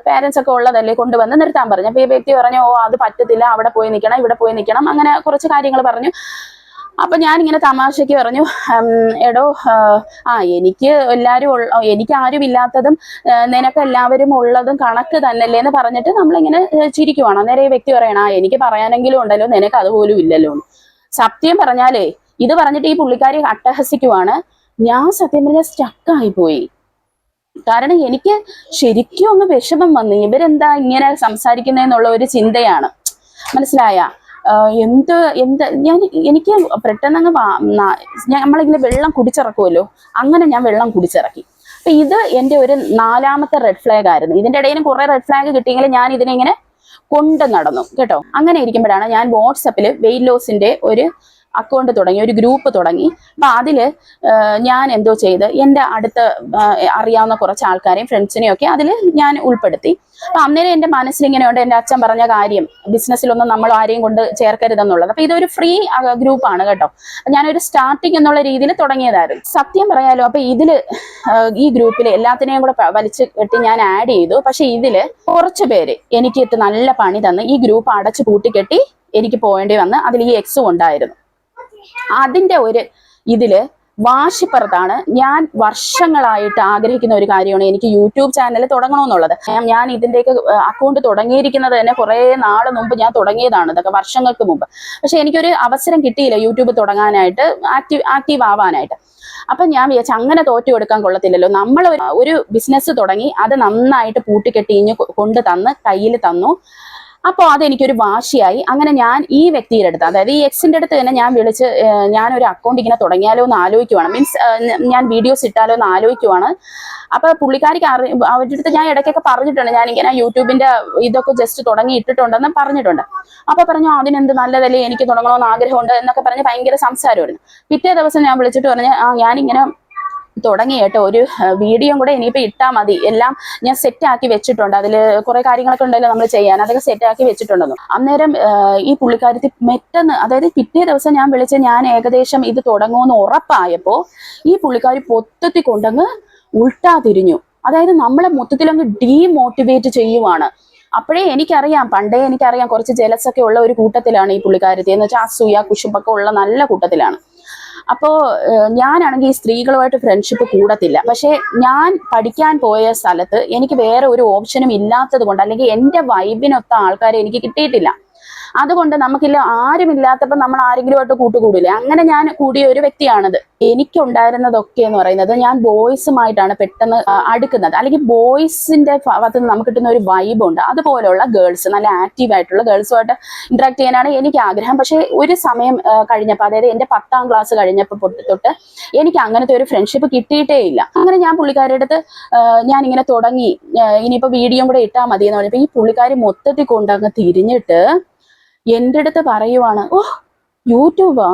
പേരൻസ് ഒക്കെ ഉള്ളതല്ലേ കൊണ്ടുവന്ന് നിർത്താൻ പറഞ്ഞു. അപ്പൊ ഈ വ്യക്തി പറഞ്ഞു ഓ അത് പറ്റത്തില്ല. അവിടെ പോയി നിൽക്കണം ഇവിടെ പോയി നിൽക്കണം. അങ്ങനെ കുറച്ച് കാര്യങ്ങൾ പറഞ്ഞു. അപ്പൊ ഞാൻ ഇങ്ങനെ തമാശയ്ക്ക് പറഞ്ഞു എടോ ആ, എനിക്ക് എല്ലാവരും എനിക്ക് ആരും ഇല്ലാത്തതും നിനക്ക് എല്ലാവരും ഉള്ളതും കണക്ക് തന്നല്ലേ എന്ന് പറഞ്ഞിട്ട് നമ്മളിങ്ങനെ ചിരിക്കുവാണ്. അന്നേരം ഈ വ്യക്തി പറയണ എനിക്ക് പറയാനെങ്കിലും ഉണ്ടല്ലോ നിനക്ക് അതുപോലും ഇല്ലല്ലോ സത്യം പറഞ്ഞാലേ ഇത് പറഞ്ഞിട്ട് ഈ പുള്ളിക്കാരി അട്ടഹസിക്കുവാണ്. ഞാൻ സത്യം പറഞ്ഞാൽ സ്റ്റക്കായി പോയി. കാരണം എനിക്ക് ശരിക്കും ഒന്ന് വിഷമം വന്നു. ഇവരെന്താ ഇങ്ങനെ സംസാരിക്കുന്നതെന്നുള്ള ഒരു ചിന്തയാണ്. മനസ്സിലായ? എന്ത് എന്ത് ഞാൻ എനിക്ക് പെട്ടെന്ന് അങ്ങ് നമ്മളിങ്ങനെ വെള്ളം കുടിച്ചിറക്കുമല്ലോ അങ്ങനെ ഞാൻ വെള്ളം കുടിച്ചിറക്കി. അപ്പൊ ഇത് എന്റെ ഒരു നാലാമത്തെ റെഡ് ഫ്ലാഗ് ആയിരുന്നു. ഇതിന്റെ ഇടയിൽ കുറെ റെഡ് ഫ്ലാഗ് കിട്ടിയെങ്കിൽ ഞാൻ ഇതിനെ ഇങ്ങനെ കൊണ്ട് നടന്നു. കേട്ടോ? അങ്ങനെ ഇരിക്കുമ്പോഴാണ് ഞാൻ വാട്സപ്പിൽ വെയിറ്റ് ലോസിന്റെ ഒരു അക്കൗണ്ട് തുടങ്ങി ഒരു ഗ്രൂപ്പ് തുടങ്ങി. അപ്പൊ അതിൽ ഞാൻ എന്തോ ചെയ്ത് എന്റെ അടുത്ത അറിയാവുന്ന കുറച്ച് ആൾക്കാരെയും ഫ്രണ്ട്സിനെയും ഒക്കെ അതിൽ ഞാൻ ഉൾപ്പെടുത്തി. അപ്പൊ അന്നേരം എന്റെ മനസ്സിൽ ഇങ്ങനെയുണ്ട് എന്റെ അച്ഛൻ പറഞ്ഞ കാര്യം ബിസിനസ്സിലൊന്നും നമ്മൾ ആരെയും കൊണ്ട് ചേർക്കരുതെന്നുള്ളത്. അപ്പൊ ഇതൊരു ഫ്രീ ഗ്രൂപ്പാണ് കേട്ടോ. ഞാനൊരു സ്റ്റാർട്ടിങ് എന്നുള്ള രീതിയിൽ തുടങ്ങിയതായിരുന്നു. സത്യം പറയാലോ അപ്പൊ ഇതിൽ ഈ ഗ്രൂപ്പിൽ എല്ലാത്തിനെയും കൂടെ വലിച്ചു കെട്ടി ഞാൻ ആഡ് ചെയ്തു. പക്ഷെ ഇതിൽ കുറച്ച് പേര് എനിക്ക് നല്ല പണി തന്ന് ഈ ഗ്രൂപ്പ് അടച്ചു പൂട്ടിക്കെട്ടി എനിക്ക് പോകേണ്ടി വന്ന് അതിൽ ഈ എക്സും ഉണ്ടായിരുന്നു. അതിന്റെ ഒരു ഇതിൽ വാശിപ്പുറത്താണ്. ഞാൻ വർഷങ്ങളായിട്ട് ആഗ്രഹിക്കുന്ന ഒരു കാര്യമാണ് എനിക്ക് യൂട്യൂബ് ചാനൽ തുടങ്ങണമെന്നുള്ളത്. ഞാൻ- ഇതിന്റെയൊക്കെ അക്കൗണ്ട് തുടങ്ങിയിരിക്കുന്നത് തന്നെ കുറെ നാൾ മുമ്പ് ഞാൻ തുടങ്ങിയതാണ്. ഇതൊക്കെ വർഷങ്ങൾക്ക് മുമ്പ്. പക്ഷെ എനിക്കൊരു അവസരം കിട്ടിയില്ല യൂട്യൂബ് തുടങ്ങാനായിട്ട് ആക്റ്റീവ് ആക്റ്റീവ് ആവാനായിട്ട്. അപ്പൊ ഞാൻ വിചാരിച്ചു അങ്ങനെ തോറ്റു കൊടുക്കാൻ കൊള്ളത്തില്ലല്ലോ. നമ്മൾ ഒരു- ബിസിനസ് തുടങ്ങി അത് നന്നായിട്ട് പൂട്ടിക്കെട്ടി ഇഞ്ഞ് കൊ- കൊണ്ട് തന്ന് കയ്യിൽ തന്നു. അപ്പോൾ അതെനിക്കൊരു വാശിയായി. അങ്ങനെ ഞാൻ ഈ വ്യക്തിയുടെ അടുത്ത് അതായത് ഈ എക്സിന്റെ അടുത്ത് തന്നെ ഞാൻ വിളിച്ച് ഞാനൊരു അക്കൗണ്ട് ഇങ്ങനെ തുടങ്ങിയാലോ എന്ന് ആലോചിക്കുവാണ്. മീൻസ് ഞാൻ വീഡിയോസ് ഇട്ടാലോ എന്ന് ആലോചിക്കുവാണ്. അപ്പൊ പുള്ളിക്കാരിക്ക് അറി അവരുടെ അടുത്ത് ഞാൻ ഇടയ്ക്കൊക്കെ പറഞ്ഞിട്ടുണ്ട്. ഞാൻ ഇങ്ങനെ യൂട്യൂബിന്റെ ഇതൊക്കെ ജസ്റ്റ് തുടങ്ങി ഇട്ടിട്ടുണ്ടെന്ന് പറഞ്ഞിട്ടുണ്ട്. അപ്പൊ പറഞ്ഞു അതിനെന്ത് നല്ലതല്ലേ? എനിക്ക് തുടങ്ങണമെന്ന് ആഗ്രഹമുണ്ട് എന്നൊക്കെ പറഞ്ഞ് ഭയങ്കര സംസാരമായിരുന്നു. പിറ്റേ ദിവസം ഞാൻ വിളിച്ചിട്ട് പറഞ്ഞ് ഞാനിങ്ങനെ തുടങ്ങി കേട്ടോ. ഒരു വീഡിയോ കൂടെ ഇനിയിപ്പോൾ ഇട്ടാൽ മതി. എല്ലാം ഞാൻ സെറ്റാക്കി വെച്ചിട്ടുണ്ട്. അതിൽ കുറേ കാര്യങ്ങളൊക്കെ ഉണ്ടല്ലോ നമ്മൾ ചെയ്യാൻ. അതൊക്കെ സെറ്റാക്കി വെച്ചിട്ടുണ്ടെന്നു. അന്നേരം ഈ പുള്ളിക്കാരത്തി മെറ്റെന്ന് അതായത് പിറ്റേ ദിവസം ഞാൻ വിളിച്ച് ഞാൻ ഏകദേശം ഇത് തുടങ്ങുമെന്ന് ഉറപ്പായപ്പോൾ ഈ പുള്ളിക്കാരി പൊത്തത്തി കൊണ്ടങ്ങ് ഉൾട്ടാ തിരിഞ്ഞു. അതായത് നമ്മളെ മൊത്തത്തിലങ്ങ് ഡീമോട്ടിവേറ്റ് ചെയ്യുവാണ്. അപ്പോഴേ എനിക്കറിയാം പണ്ടേ എനിക്കറിയാം കുറച്ച് ജലസൊക്കെ ഉള്ള ഒരു കൂട്ടത്തിലാണ് ഈ പുള്ളിക്കാരത്തി. എന്ന് വെച്ചാൽ അസൂയ കുശുമ്പൊക്കെ ഉള്ള നല്ല കൂട്ടത്തിലാണ്. അപ്പോ ഏഹ്, ഞാനാണെങ്കിൽ ഈ സ്ത്രീകളുമായിട്ട് ഫ്രണ്ട്ഷിപ്പ് കൂടത്തില്ല. പക്ഷേ ഞാൻ പഠിക്കാൻ പോയ സ്ഥലത്ത് എനിക്ക് വേറെ ഒരു ഓപ്ഷനും ഇല്ലാത്തത് കൊണ്ട് അല്ലെങ്കിൽ എന്റെ വൈബിനൊത്ത ആൾക്കാരെ എനിക്ക് കിട്ടിയിട്ടില്ല. അതുകൊണ്ട് നമുക്കില്ല ആരുമില്ലാത്തപ്പോൾ നമ്മൾ ആരെങ്കിലുമായിട്ട് കൂട്ടുകൂടില്ലേ? അങ്ങനെ ഞാൻ കൂടിയ ഒരു വ്യക്തിയാണത്. എനിക്കുണ്ടായിരുന്നതൊക്കെ എന്ന് പറയുന്നത് ഞാൻ ബോയ്സുമായിട്ടാണ് പെട്ടെന്ന് അടുക്കുന്നത്. അല്ലെങ്കിൽ ബോയ്സിന്റെ ഭാഗത്ത് നിന്ന് നമുക്ക് കിട്ടുന്ന ഒരു വൈബ് ഉണ്ട്. അതുപോലെയുള്ള ഗേൾസ് നല്ല ആക്റ്റീവ് ആയിട്ടുള്ള ഗേൾസുമായിട്ട് ഇന്ററാക്ട് ചെയ്യാനാണ് എനിക്ക് ആഗ്രഹം. പക്ഷേ ഒരു സമയം കഴിഞ്ഞപ്പോൾ അതായത് എന്റെ പത്താം ക്ലാസ് കഴിഞ്ഞപ്പോൾ തൊട്ട് എനിക്ക് അങ്ങനത്തെ ഒരു ഫ്രണ്ട്ഷിപ്പ് കിട്ടിയിട്ടേ ഇല്ല. അങ്ങനെ ഞാൻ പുള്ളിക്കാരുടെ അടുത്ത് ഞാൻ ഇങ്ങനെ തുടങ്ങി. ഇനിയിപ്പോൾ ഇനിയിപ്പോ വീഡിയോ കൂടെ ഇട്ടാൽ മതി എന്ന് പറഞ്ഞപ്പോൾ ഈ പുള്ളിക്കാരി മൊത്തത്തിൽ കൊണ്ടങ്ങ് തിരിഞ്ഞിട്ട് എന്റെ അടുത്ത് പറയുവാണ് ഓ യൂട്യൂബാ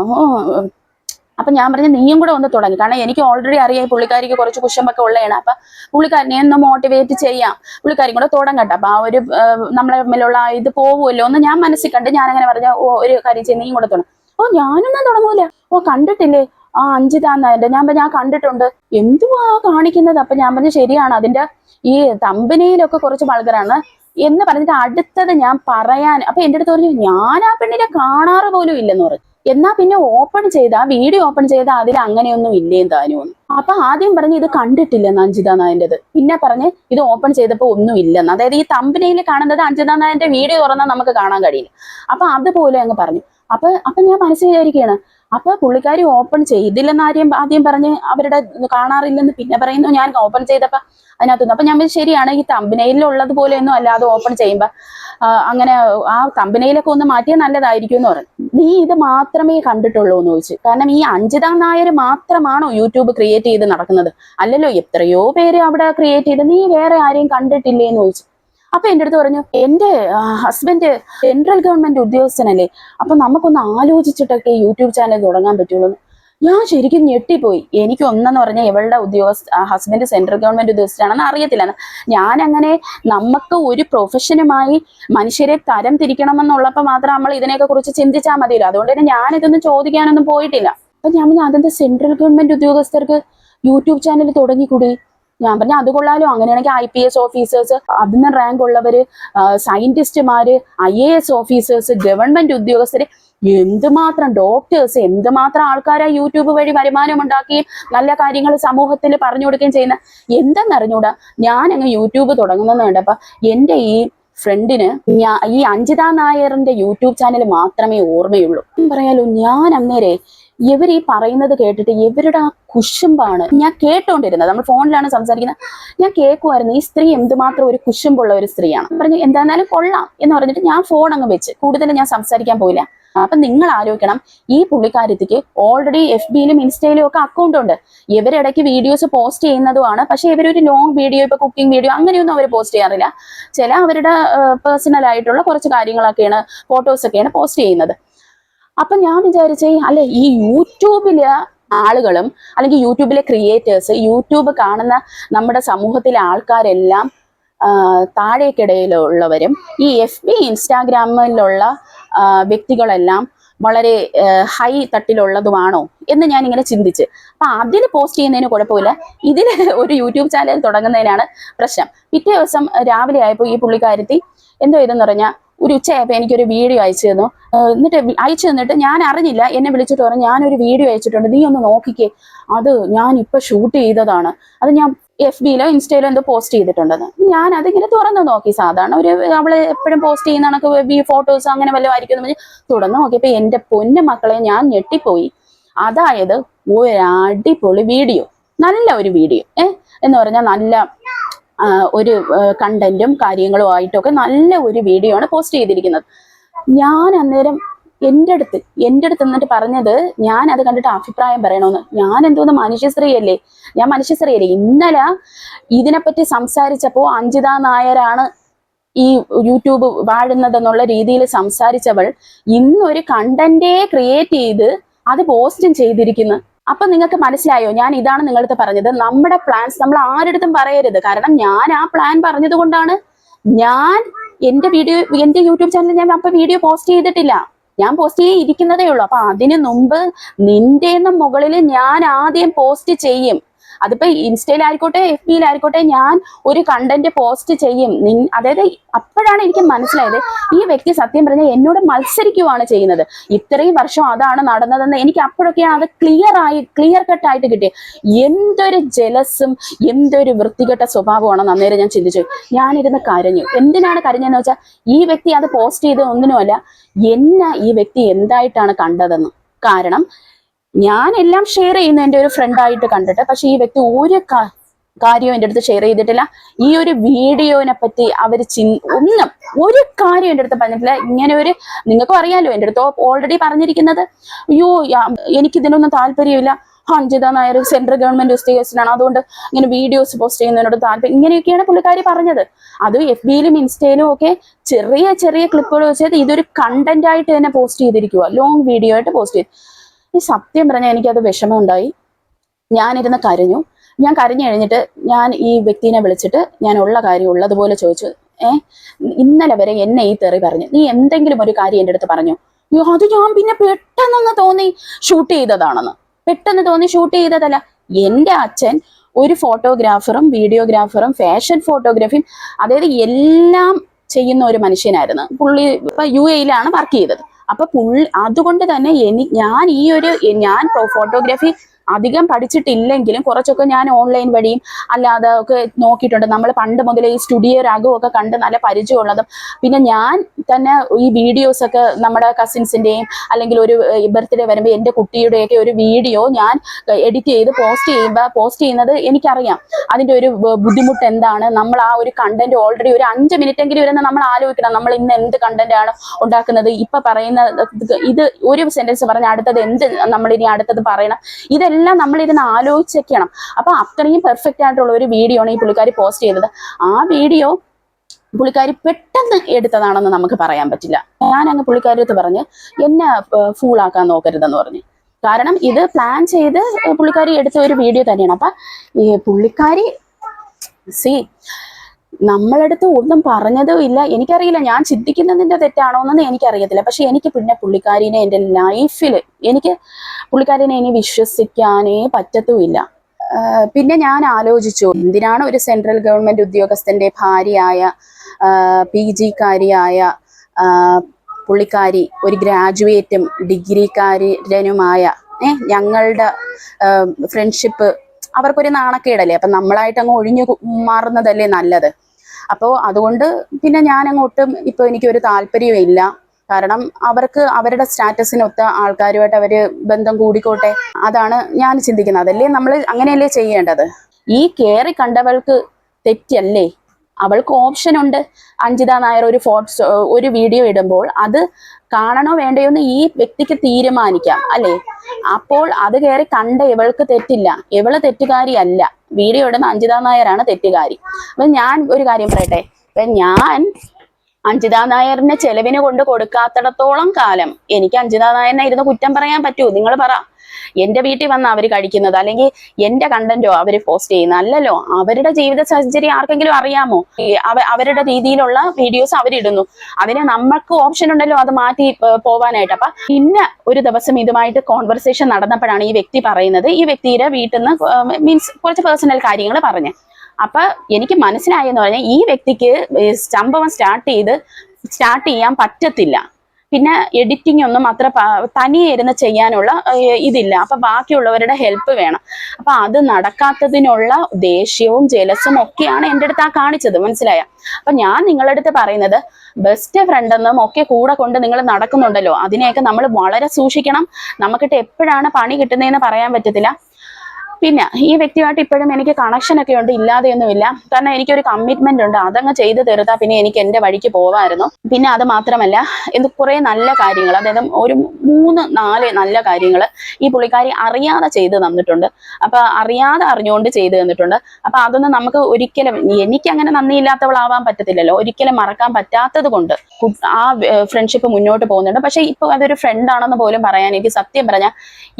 അപ്പൊ ഞാൻ പറഞ്ഞു നീയും കൂടെ ഒന്ന് തുടങ്ങി. കാരണം എനിക്ക് ഓൾറെഡി അറിയാം പുള്ളിക്കാരിക്ക് കുറച്ച് കുശമ്പൊക്കെ ഉള്ളതാണ്. അപ്പൊ പുള്ളിക്കാരനെ ഒന്ന് മോട്ടിവേറ്റ് ചെയ്യാം. പുള്ളിക്കാരി കൂടെ തുടങ്ങട്ടെ. അപ്പൊ ആ ഒരു നമ്മളെ തമ്മിലുള്ള ഇത് പോവുമല്ലോ എന്ന് ഞാൻ മനസ്സിൽ കണ്ട് ഞാൻ അങ്ങനെ പറഞ്ഞ ഓ ഒരു കാര്യം ചെയ്യും നീയും കൂടെ തുടങ്ങും. ഓ ഞാനൊന്നും തുടങ്ങൂല. ഓ കണ്ടിട്ടില്ലേ? ആ അഞ്ചിതാന്നായിട്ട് ഞാൻ ഞാൻ കണ്ടിട്ടുണ്ട്. എന്തുവാ കാണിക്കുന്നത്? അപ്പൊ ഞാൻ പറഞ്ഞു ശരിയാണ്. അതിന്റെ ഈ തമ്പനയിലൊക്കെ കുറച്ച് വൾഗറാണ് എന്ന് പറഞ്ഞിട്ട് അടുത്തത് ഞാൻ പറയാൻ അപ്പൊ എന്റെ അടുത്ത് പറഞ്ഞു ഞാൻ ആ പെണ്ണിനെ കാണാറ് പോലും ഇല്ലെന്ന് പറഞ്ഞു. എന്നാ പിന്നെ ഓപ്പൺ ചെയ്ത ആ വീഡിയോ ഓപ്പൺ ചെയ്ത അതിൽ അങ്ങനെയൊന്നും ഇല്ലേം താനും ഒന്നും അപ്പൊ ആദ്യം പറഞ്ഞ് ഇത് കണ്ടിട്ടില്ലെന്ന് അഞ്ജിത നായന്റേത് പിന്നെ പറഞ്ഞ് ഇത് ഓപ്പൺ ചെയ്തപ്പോ ഒന്നും ഇല്ലെന്ന്. അതായത് ഈ തമ്പനയിൽ കാണുന്നത് അഞ്ജിത നായന്റെ വീഡിയോ തുറന്നാൽ നമുക്ക് കാണാൻ കഴിയില്ല. അപ്പൊ അതുപോലെ അങ്ങ് പറഞ്ഞു. അപ്പൊ അപ്പൊ ഞാൻ മനസ്സിൽ വിചാരിക്കുകയാണ് അപ്പൊ പുള്ളിക്കാരി ഓപ്പൺ ചെയ്തില്ലെന്ന് ആദ്യം ആദ്യം പറഞ്ഞ് അവരുടെ കാണാറില്ലെന്ന് പിന്നെ പറയുന്നു ഞാൻ ഓപ്പൺ ചെയ്തപ്പോ അതിനകത്തുനിന്ന് അപ്പൊ ഞാൻ ശരിയാണ് ഈ തമ്പനയിലുള്ളത് പോലെയൊന്നും അല്ലാതെ ഓപ്പൺ ചെയ്യുമ്പോ. അങ്ങനെ ആ തമ്പനയിലൊക്കെ ഒന്ന് മാറ്റിയാൽ നല്ലതായിരിക്കും എന്ന് പറഞ്ഞു. നീ ഇത് മാത്രമേ കണ്ടിട്ടുള്ളൂ എന്ന് ചോദിച്ചു. കാരണം ഈ അഞ്ജിത നായർ മാത്രമാണോ യൂട്യൂബ് ക്രിയേറ്റ് ചെയ്ത് നടക്കുന്നത്? അല്ലല്ലോ എത്രയോ പേര് അവിടെ ക്രിയേറ്റ് ചെയ്ത് നീ വേറെ ആരെയും കണ്ടിട്ടില്ലേ? എന്ന് ചോദിച്ചു. അപ്പൊ എന്റെ അടുത്ത് പറഞ്ഞു എന്റെ ഹസ്ബൻഡ് സെൻട്രൽ ഗവൺമെന്റ് ഉദ്യോഗസ്ഥനല്ലേ അപ്പൊ നമുക്കൊന്ന് ആലോചിച്ചിട്ടൊക്കെ യൂട്യൂബ് ചാനൽ തുടങ്ങാൻ പറ്റുള്ളൂ. ഞാൻ ശരിക്കും ഞെട്ടിപ്പോയി. എനിക്ക് ഒന്നെന്ന് പറഞ്ഞാൽ ഇവളുടെ ഉദ്യോഗസ്ഥ ഹസ്ബൻഡ് സെൻട്രൽ ഗവൺമെന്റ് ഉദ്യോഗസ്ഥനാണെന്ന് അറിയത്തില്ല ഞാൻ അങ്ങനെ നമുക്ക് ഒരു പ്രൊഫഷനുമായി മനുഷ്യരെ തരം തിരിക്കണമെന്നുള്ളപ്പോൾ മാത്രം നമ്മൾ ഇതിനെയൊക്കെ കുറിച്ച് ചിന്തിച്ചാൽ മതിയല്ലോ. അതുകൊണ്ട് തന്നെ ഞാൻ ഇതൊന്നും ചോദിക്കാനൊന്നും പോയിട്ടില്ല. അപ്പൊ ഞാൻ പിന്നെ അതിന്റെ സെൻട്രൽ ഗവൺമെന്റ് ഉദ്യോഗസ്ഥർക്ക് യൂട്യൂബ് ചാനൽ തുടങ്ങിക്കൂടി? ഞാൻ പറഞ്ഞു അത് കൊള്ളാലോ. അങ്ങനെയാണെങ്കിൽ ഐ പി എസ് ഓഫീസേഴ്സ് അതിന് റാങ്ക് ഉള്ളവര് സയന്റിസ്റ്റുമാര് I A S officers government ഉദ്യോഗസ്ഥര് എന്തുമാത്രം ഡോക്ടേഴ്സ് എന്തുമാത്രം ആൾക്കാരാ യൂട്യൂബ് വഴി വരുമാനം ഉണ്ടാക്കുകയും നല്ല കാര്യങ്ങൾ സമൂഹത്തിൽ പറഞ്ഞു കൊടുക്കുകയും ചെയ്യുന്ന എന്തെന്നറിഞ്ഞൂടാ ഞാൻ അങ്ങ് യൂട്യൂബ് തുടങ്ങുന്നത് കണ്ടപ്പോ എന്റെ ഈ ഫ്രണ്ടിന് ഞാൻ ഈ അഞ്ജിത നായറിന്റെ യൂട്യൂബ് ചാനൽ മാത്രമേ ഓർമ്മയുള്ളൂ. പറയാലോ ഞാൻ അന്നേരെ ഇവർ ഈ പറയുന്നത് കേട്ടിട്ട് ഇവരുടെ ആ കുശുമ്പാണ്. ഞാൻ കേട്ടോണ്ടിരുന്നത്. നമ്മൾ ഫോണിലാണ് സംസാരിക്കുന്നത്. ഞാൻ കേൾക്കുമായിരുന്നു ഈ സ്ത്രീ എന്തുമാത്രം ഒരു കുശുമ്പുള്ള ഒരു സ്ത്രീയാണ്. പറഞ്ഞു എന്തായിരുന്നാലും കൊള്ളാം എന്ന് പറഞ്ഞിട്ട് ഞാൻ ഫോൺ അങ്ങ് വെച്ച്. കൂടുതൽ ഞാൻ സംസാരിക്കാൻ പോയില്ല. അപ്പൊ നിങ്ങൾ ആലോചിക്കണം. ഈ പുള്ളിക്കാരത്തിക്ക് ഓൾറെഡി എഫ് ബിയിലും ഇൻസ്റ്റയിലും ഒക്കെ അക്കൗണ്ട് ഉണ്ട്. ഇവരിടയ്ക്ക് വീഡിയോസ് പോസ്റ്റ് ചെയ്യുന്നതുമാണ്. പക്ഷെ ഇവരൊരു ലോങ് വീഡിയോ ഇപ്പൊ കുക്കിംഗ് വീഡിയോ അങ്ങനെയൊന്നും അവർ പോസ്റ്റ് ചെയ്യാറില്ല. ചില അവരുടെ പേഴ്സണൽ ആയിട്ടുള്ള കുറച്ച് കാര്യങ്ങളൊക്കെയാണ് ഫോട്ടോസ് ഒക്കെയാണ് പോസ്റ്റ് ചെയ്യുന്നത്. അപ്പൊ ഞാൻ വിചാരിച്ചേ അല്ലെ ഈ യൂട്യൂബിൽ ആളുകളും അല്ലെങ്കിൽ യൂട്യൂബിലെ ക്രിയേറ്റേഴ്സ് യൂട്യൂബ് കാണുന്ന നമ്മുടെ സമൂഹത്തിലെ ആൾക്കാരെല്ലാം താഴേക്കിടയിലുള്ളവരും ഈ എഫ് ബി ഇൻസ്റ്റാഗ്രാമിലുള്ള വ്യക്തികളെല്ലാം വളരെ ഹൈ തട്ടിലുള്ളതുമാണോ എന്ന് ഞാൻ ഇങ്ങനെ ചിന്തിച്ച്. അപ്പൊ അതിൽ പോസ്റ്റ് ചെയ്യുന്നതിന് കുഴപ്പമില്ല. ഇതിൽ ഒരു യൂട്യൂബ് ചാനൽ തുടങ്ങുന്നതിനാണ് പ്രശ്നം. പിറ്റേ ദിവസം രാവിലെ ആയപ്പോൾ ഈ പുള്ളിക്കാരത്തി എന്തോ ഇതെന്ന് പറഞ്ഞാൽ ഒരു ഉച്ചയായപ്പോൾ എനിക്കൊരു വീഡിയോ അയച്ചു തന്നു. എന്നിട്ട് അയച്ചു തന്നിട്ട് ഞാൻ അറിഞ്ഞില്ല. എന്നെ വിളിച്ചിട്ട് പറഞ്ഞു ഞാനൊരു വീഡിയോ അയച്ചിട്ടുണ്ട്. നീ ഒന്ന് നോക്കിക്കേ. അത് ഞാൻ ഇപ്പൊ ഷൂട്ട് ചെയ്തതാണ്. അത് ഞാൻ എഫ് ബിയിലോ ഇൻസ്റ്റയിലോ എന്തോ പോസ്റ്റ് ചെയ്തിട്ടുണ്ടെന്ന്. ഞാൻ അതിങ്ങനെ തുറന്നു നോക്കി. സാധാരണ ഒരു അവളെ എപ്പോഴും പോസ്റ്റ് ചെയ്യുന്ന കണക്ക് ഫോട്ടോസ് അങ്ങനെ വല്ലതും ആയിരിക്കും എന്ന് തുറന്നു നോക്കിയപ്പോ എന്റെ പൊന്ന മക്കളെ ഞാൻ ഞെട്ടിപ്പോയി. അതായത് ഒരടിപൊളി വീഡിയോ നല്ല ഒരു വീഡിയോ ഏഹ് എന്ന് പറഞ്ഞാൽ നല്ല ഒരു കണ്ടന്റും കാര്യങ്ങളും ആയിട്ടൊക്കെ നല്ല ഒരു വീഡിയോ ആണ് പോസ്റ്റ് ചെയ്തിരിക്കുന്നത്. ഞാൻ അന്നേരം എന്റെ അടുത്ത് എന്റെ അടുത്ത് എന്നിട്ട് പറഞ്ഞത് ഞാൻ അത് കണ്ടിട്ട് അഭിപ്രായം പറയണമെന്ന് ഞാൻ എന്തോന്ന് മനുഷ്യശ്രീയല്ലേ? ഞാൻ മനുഷ്യശ്രീയല്ലേ? ഇന്നലെ ഇതിനെപ്പറ്റി സംസാരിച്ചപ്പോൾ അഞ്ജിത നായരാണ് ഈ യൂട്യൂബ് വാഴുന്നതെന്നുള്ള രീതിയിൽ സംസാരിച്ചവൾ ഇന്നൊരു കണ്ടന്റേ ക്രിയേറ്റ് ചെയ്ത് അത് പോസ്റ്റും ചെയ്തിരിക്കുന്നു. അപ്പൊ നിങ്ങൾക്ക് മനസ്സിലായോ? ഞാൻ ഇതാണ് നിങ്ങളടുത്ത് പറഞ്ഞത്. നമ്മുടെ പ്ലാൻസ് നമ്മൾ ആരുടെ പറയരുത്. കാരണം ഞാൻ ആ പ്ലാൻ പറഞ്ഞത് കൊണ്ടാണ്. ഞാൻ എന്റെ വീഡിയോ എന്റെ യൂട്യൂബ് ചാനലിൽ ഞാൻ അപ്പൊ വീഡിയോ പോസ്റ്റ് ചെയ്തിട്ടില്ല. ഞാൻ പോസ്റ്റ് ചെയ്ത് ഇരിക്കുന്നതേ ഉള്ളൂ. അപ്പൊ അതിന് മുമ്പ് നിന്റെ മുകളിൽ ഞാൻ ആദ്യം പോസ്റ്റ് ചെയ്യും. അതിപ്പോ ഇൻസ്റ്റയിലായിക്കോട്ടെ എഫ് ബിയിലായിക്കോട്ടെ ഞാൻ ഒരു കണ്ടന്റ് പോസ്റ്റ് ചെയ്യും. അതായത് അപ്പോഴാണ് എനിക്ക് മനസ്സിലായത് ഈ വ്യക്തി സത്യം പറഞ്ഞാൽ എന്നോട് മത്സരിക്കുവാണ് ചെയ്യുന്നത്. ഇത്രയും വർഷം അതാണ് നടന്നതെന്ന് എനിക്ക് അപ്പോഴൊക്കെയാണ് അത് ക്ലിയർ ആയി ക്ലിയർ കട്ട് ആയിട്ട് കിട്ടി. എന്തൊരു ജലസും എന്തൊരു വൃത്തികെട്ട സ്വഭാവമാണെന്ന് അന്നേരം ഞാൻ ചിന്തിച്ചു. ഞാനിരുന്ന് കരഞ്ഞു. എന്തിനാണ് കരഞ്ഞെന്ന് വെച്ചാൽ ഈ വ്യക്തി അത് പോസ്റ്റ് ചെയ്ത് ഒന്നിനുമല്ല എന്നെ ഈ വ്യക്തി എന്തായിട്ടാണ് കണ്ടതെന്ന്. കാരണം ഞാൻ എല്ലാം ഷെയർ ചെയ്യുന്ന എന്റെ ഒരു ഫ്രണ്ടായിട്ട് കണ്ടിട്ട് പക്ഷെ ഈ വ്യക്തി ഒരു കാര്യവും എന്റെ അടുത്ത് ഷെയർ ചെയ്തിട്ടില്ല. ഈ ഒരു വീഡിയോനെ പറ്റി അവർ ചി ഒന്നും ഒരു കാര്യം എന്റെ അടുത്ത് പറഞ്ഞിട്ടില്ല. ഇങ്ങനെ ഒരു നിങ്ങൾക്കും അറിയാലോ എന്റെ അടുത്ത് ഓൾറെഡി പറഞ്ഞിരിക്കുന്നത്. അയ്യോ എനിക്ക് ഇതിനൊന്നും താല്പര്യമില്ല. ഹഞ്ജിത നായർ സെൻട്രൽ ഗവൺമെന്റ് ഉദ്യോഗസ്ഥനാണ് അതുകൊണ്ട് ഇങ്ങനെ വീഡിയോസ് പോസ്റ്റ് ചെയ്യുന്നതിനോട് താല്പര്യം ഇങ്ങനെയൊക്കെയാണ് പുള്ളിക്കാരി പറഞ്ഞത്. അത് എഫ് ബിയിലും ഇൻസ്റ്റയിലും ഒക്കെ ചെറിയ ചെറിയ ക്ലിപ്പുകൾ വെച്ചത് ഇതൊരു കണ്ടന്റ് ആയിട്ട് തന്നെ പോസ്റ്റ് ചെയ്തിരിക്കുക ലോങ് വീഡിയോ ആയിട്ട് പോസ്റ്റ് ചെയ്ത്. ഈ സത്യം പറഞ്ഞാൽ എനിക്കത് വിഷമമുണ്ടായി. ഞാനിരുന്ന് കരഞ്ഞു. ഞാൻ കരഞ്ഞു കഴിഞ്ഞിട്ട് ഞാൻ ഈ വ്യക്തിനെ വിളിച്ചിട്ട് ഞാൻ ഉള്ള കാര്യം ഉള്ളതുപോലെ ചോദിച്ചു. ഏ ഇന്നലെ വരെ എന്നെ ഈ തെറി പറഞ്ഞു. നീ എന്തെങ്കിലും ഒരു കാര്യം എന്റെ അടുത്ത് പറഞ്ഞു. അയ്യോ അത് ഞാൻ പിന്നെ പെട്ടെന്നൊന്ന് തോന്നി ഷൂട്ട് ചെയ്തതാണെന്ന്. പെട്ടെന്ന് തോന്നി ഷൂട്ട് ചെയ്തതല്ല. എന്റെ അച്ഛൻ ഒരു ഫോട്ടോഗ്രാഫറും വീഡിയോഗ്രാഫറും ഫാഷൻ ഫോട്ടോഗ്രാഫിയും അതായത് എല്ലാം ചെയ്യുന്ന ഒരു മനുഷ്യനായിരുന്നു. പുള്ളി ഇപ്പൊ യു എയിലാണ് വർക്ക് ചെയ്തത്. അപ്പൊ പുള്ളി അതുകൊണ്ട് തന്നെ എനി ഞാൻ ഈ ഒരു ഞാൻ ഫോട്ടോഗ്രാഫി അധികം പഠിച്ചിട്ടില്ലെങ്കിലും കുറച്ചൊക്കെ ഞാൻ ഓൺലൈൻ വഴിയും അല്ലാതെ ഒക്കെ നോക്കിയിട്ടുണ്ട്. നമ്മൾ പണ്ട് മുതലേ ഈ സ്റ്റുഡിയോ രാഗവും കണ്ട് നല്ല പരിചയമുള്ളതും പിന്നെ ഞാൻ തന്നെ ഈ വീഡിയോസ് ഒക്കെ നമ്മുടെ കസിൻസിന്റെയും അല്ലെങ്കിൽ ഒരു ബർത്ത്ഡേ വരുമ്പോൾ എന്റെ കുട്ടിയുടെയൊക്കെ ഒരു വീഡിയോ ഞാൻ എഡിറ്റ് ചെയ്ത് പോസ്റ്റ് ചെയ്യുമ്പോൾ പോസ്റ്റ് ചെയ്യുന്നത് എനിക്കറിയാം. അതിന്റെ ഒരു ബുദ്ധിമുട്ട് എന്താണ്? നമ്മൾ ആ ഒരു കണ്ടന്റ് ഓൾറെഡി ഒരു അഞ്ച് മിനിറ്റ് എങ്കിലും ഇരുന്ന് നമ്മൾ ആലോചിക്കണം. നമ്മൾ ഇന്ന് എന്ത് കണ്ടന്റ് ആണ് ഉണ്ടാക്കുന്നത്? ഇപ്പൊ പറയുന്ന ഇത് ഒരു സെന്റൻസ് പറഞ്ഞ അടുത്തത് എന്ത് നമ്മൾ ഇനി അടുത്തത് പറയണം? ഇതെല്ലാം നമ്മൾ ഇതിന് ആലോചിച്ചൊക്കെയാണ്. അപ്പൊ അത്രയും പെർഫെക്റ്റ് ആയിട്ടുള്ള ഒരു വീഡിയോ ആണ് ഈ പുള്ളിക്കാരി പോസ്റ്റ് ചെയ്തത്. ആ വീഡിയോ പുള്ളിക്കാരി പെട്ടെന്ന് എടുത്തതാണെന്ന് നമുക്ക് പറയാൻ പറ്റില്ല. ഞാൻ അങ്ങ് പുള്ളിക്കാരി അടുത്ത് പറഞ്ഞ് എന്നെ ഫൂളാക്കാൻ നോക്കരുതെന്ന് പറഞ്ഞു. കാരണം ഇത് പ്ലാൻ ചെയ്ത് പുള്ളിക്കാരി എടുത്ത ഒരു വീഡിയോ തന്നെയാണ്. അപ്പൊ ഈ പുള്ളിക്കാരി സി നമ്മളടുത്ത് ഒന്നും പറഞ്ഞതും ഇല്ല. എനിക്കറിയില്ല ഞാൻ ചിന്തിക്കുന്നതിന്റെ തെറ്റാണോ എന്നൊന്നും എനിക്കറിയത്തില്ല. പക്ഷെ എനിക്ക് പിന്നെ പുള്ളിക്കാരിനെ എന്റെ ലൈഫിൽ എനിക്ക് പുള്ളിക്കാരിനെ ഇനി വിശ്വസിക്കാനേ പറ്റത്തുമില്ല. പിന്നെ ഞാൻ ആലോചിച്ചു എന്തിനാണ് ഒരു സെൻട്രൽ ഗവൺമെന്റ് ഉദ്യോഗസ്ഥന്റെ ഭാര്യയായ പി ജിക്കാരിയായ പുള്ളിക്കാരി ഒരു ഗ്രാജുവേറ്റും ഡിഗ്രിക്കാരനുമായ ഏഹ് ഞങ്ങളുടെ ഫ്രണ്ട്ഷിപ്പ് അവർക്കൊരു നാണക്കേടല്ലേ? അപ്പൊ നമ്മളായിട്ട് അങ്ങ് ഒഴിഞ്ഞു മാറുന്നതല്ലേ നല്ലത്. അപ്പോൾ അതുകൊണ്ട് പിന്നെ ഞാൻ അങ്ങോട്ടും ഇപ്പൊ എനിക്കൊരു താല്പര്യവും ഇല്ല കാരണം അവർക്ക് അവരുടെ സ്റ്റാറ്റസിനൊത്ത ആൾക്കാരുമായിട്ട് അവർ ബന്ധം കൂടിക്കോട്ടെ? അതാണ് ഞാൻ ചിന്തിക്കുന്നത്. അതല്ലേ നമ്മൾ അങ്ങനെയല്ലേ ചെയ്യേണ്ടത്? ഈ കയറി കണ്ടവൾക്ക് തെറ്റല്ലേ? അവൾക്ക് ഓപ്ഷൻ ഉണ്ട്. അഞ്ജിത നായർ ഒരു ഫോട്ടോ ഒരു വീഡിയോ ഇടുമ്പോൾ അത് കാണണോ വേണ്ടയോ എന്ന് ഈ വ്യക്തിക്ക് തീരുമാനിക്കാം അല്ലേ? അപ്പോൾ അത് കയറി കണ്ട ഇവൾക്ക് തെറ്റില്ല. ഇവൾ തെറ്റുകാരി അല്ല. വീഡിയോ ഇടുന്ന അഞ്ജിത നായരാണ് തെറ്റുകാരി. അപ്പൊ ഞാൻ ഒരു കാര്യം പറയട്ടെ. ഞാൻ അഞ്ജിത നായറിന്റെ ചെലവിന് കൊണ്ട് കൊടുക്കാത്തിടത്തോളം കാലം. എനിക്ക് അഞ്ജിത നായറിനെ ഇരുന്ന് കുറ്റം പറയാൻ പറ്റൂ. നിങ്ങൾ പറ. എന്റെ വീട്ടിൽ വന്ന അവർ കഴിക്കുന്നത്. അല്ലെങ്കിൽ എന്റെ കണ്ടന്റോ അവർ പോസ്റ്റ് ചെയ്യുന്നത്. അല്ലല്ലോ. അവരുടെ ജീവിത സാഹചര്യം ആർക്കെങ്കിലും അറിയാമോ? അവരുടെ രീതിയിലുള്ള വീഡിയോസ് അവരിടുന്നു. അതിന് നമ്മൾക്ക് ഓപ്ഷൻ ഉണ്ടല്ലോ അത് മാറ്റി പോവാനായിട്ട്. അപ്പൊ പിന്നെ ഒരു ദിവസം ഇതുമായിട്ട് കോൺവെർസേഷൻ നടന്നപ്പോഴാണ് ഈ വ്യക്തി പറയുന്നത്. ഈ വ്യക്തിയുടെ വീട്ടിൽ നിന്ന് മീൻസ് കുറച്ച് പേഴ്സണൽ കാര്യങ്ങൾ പറഞ്ഞ്. അപ്പൊ എനിക്ക് മനസ്സിലായി എന്ന് പറഞ്ഞാൽ ഈ വ്യക്തിക്ക് ഈ സംഭവം സ്റ്റാർട്ട് ചെയ്ത് സ്റ്റാർട്ട് ചെയ്യാൻ പറ്റത്തില്ല. പിന്നെ എഡിറ്റിംഗ് ഒന്നും അത്ര തനിയെ ഇരുന്ന് ചെയ്യാനുള്ള ഇതില്ല. അപ്പൊ ബാക്കിയുള്ളവരുടെ ഹെൽപ്പ് വേണം. അപ്പൊ അത് നടക്കാത്തതിനുള്ള ദേഷ്യവും ജലസും ഒക്കെയാണ് എന്റെ അടുത്ത് ആ കാണിച്ചത്. മനസ്സിലായ? അപ്പൊ ഞാൻ നിങ്ങളുടെ അടുത്ത് പറയുന്നത് ബെസ്റ്റ് ഫ്രണ്ട് എന്നും ഒക്കെ കൂടെ കൊണ്ട് നിങ്ങൾ നടക്കുന്നുണ്ടല്ലോ. അതിനെയൊക്കെ നമ്മൾ വളരെ സൂക്ഷിക്കണം. നമുക്കിട്ട് എപ്പോഴാണ് പണി കിട്ടുന്നതെന്ന് പറയാൻ പറ്റത്തില്ല. പിന്നെ ഈ വ്യക്തിയായിട്ട് ഇപ്പോഴും എനിക്ക് കണക്ഷൻ ഒക്കെ ഉണ്ട് ഇല്ലാതെയൊന്നുമില്ല കാരണം എനിക്കൊരു കമ്മിറ്റ്മെന്റ് ഉണ്ട്. അതങ്ങ് ചെയ്ത് തീർത്താൽ പിന്നെ എനിക്ക് എന്റെ വഴിക്ക് പോവായിരുന്നു പിന്നെ അത് മാത്രമല്ല എന്ത് കുറെ നല്ല കാര്യങ്ങൾ അതായത് ഒരു മൂന്ന് നാല് നല്ല കാര്യങ്ങൾ ഈ പുള്ളിക്കാരി അറിയാതെ ചെയ്ത് തന്നിട്ടുണ്ട്. അപ്പൊ അറിയാതെ അറിഞ്ഞുകൊണ്ട് ചെയ്ത് തന്നിട്ടുണ്ട്. അപ്പൊ അതൊന്നും നമുക്ക് ഒരിക്കലും എനിക്ക് അങ്ങനെ നന്ദിയില്ലാത്തവളാവാൻ പറ്റത്തില്ലല്ലോ. ഒരിക്കലും മറക്കാൻ പറ്റാത്തത് കൊണ്ട് ആ ഫ്രണ്ട്ഷിപ്പ് മുന്നോട്ട് പോകുന്നുണ്ട്. പക്ഷെ ഇപ്പൊ അതൊരു ഫ്രണ്ട് ആണെന്ന് പോലും പറയാൻ എനിക്ക് സത്യം പറഞ്ഞാൽ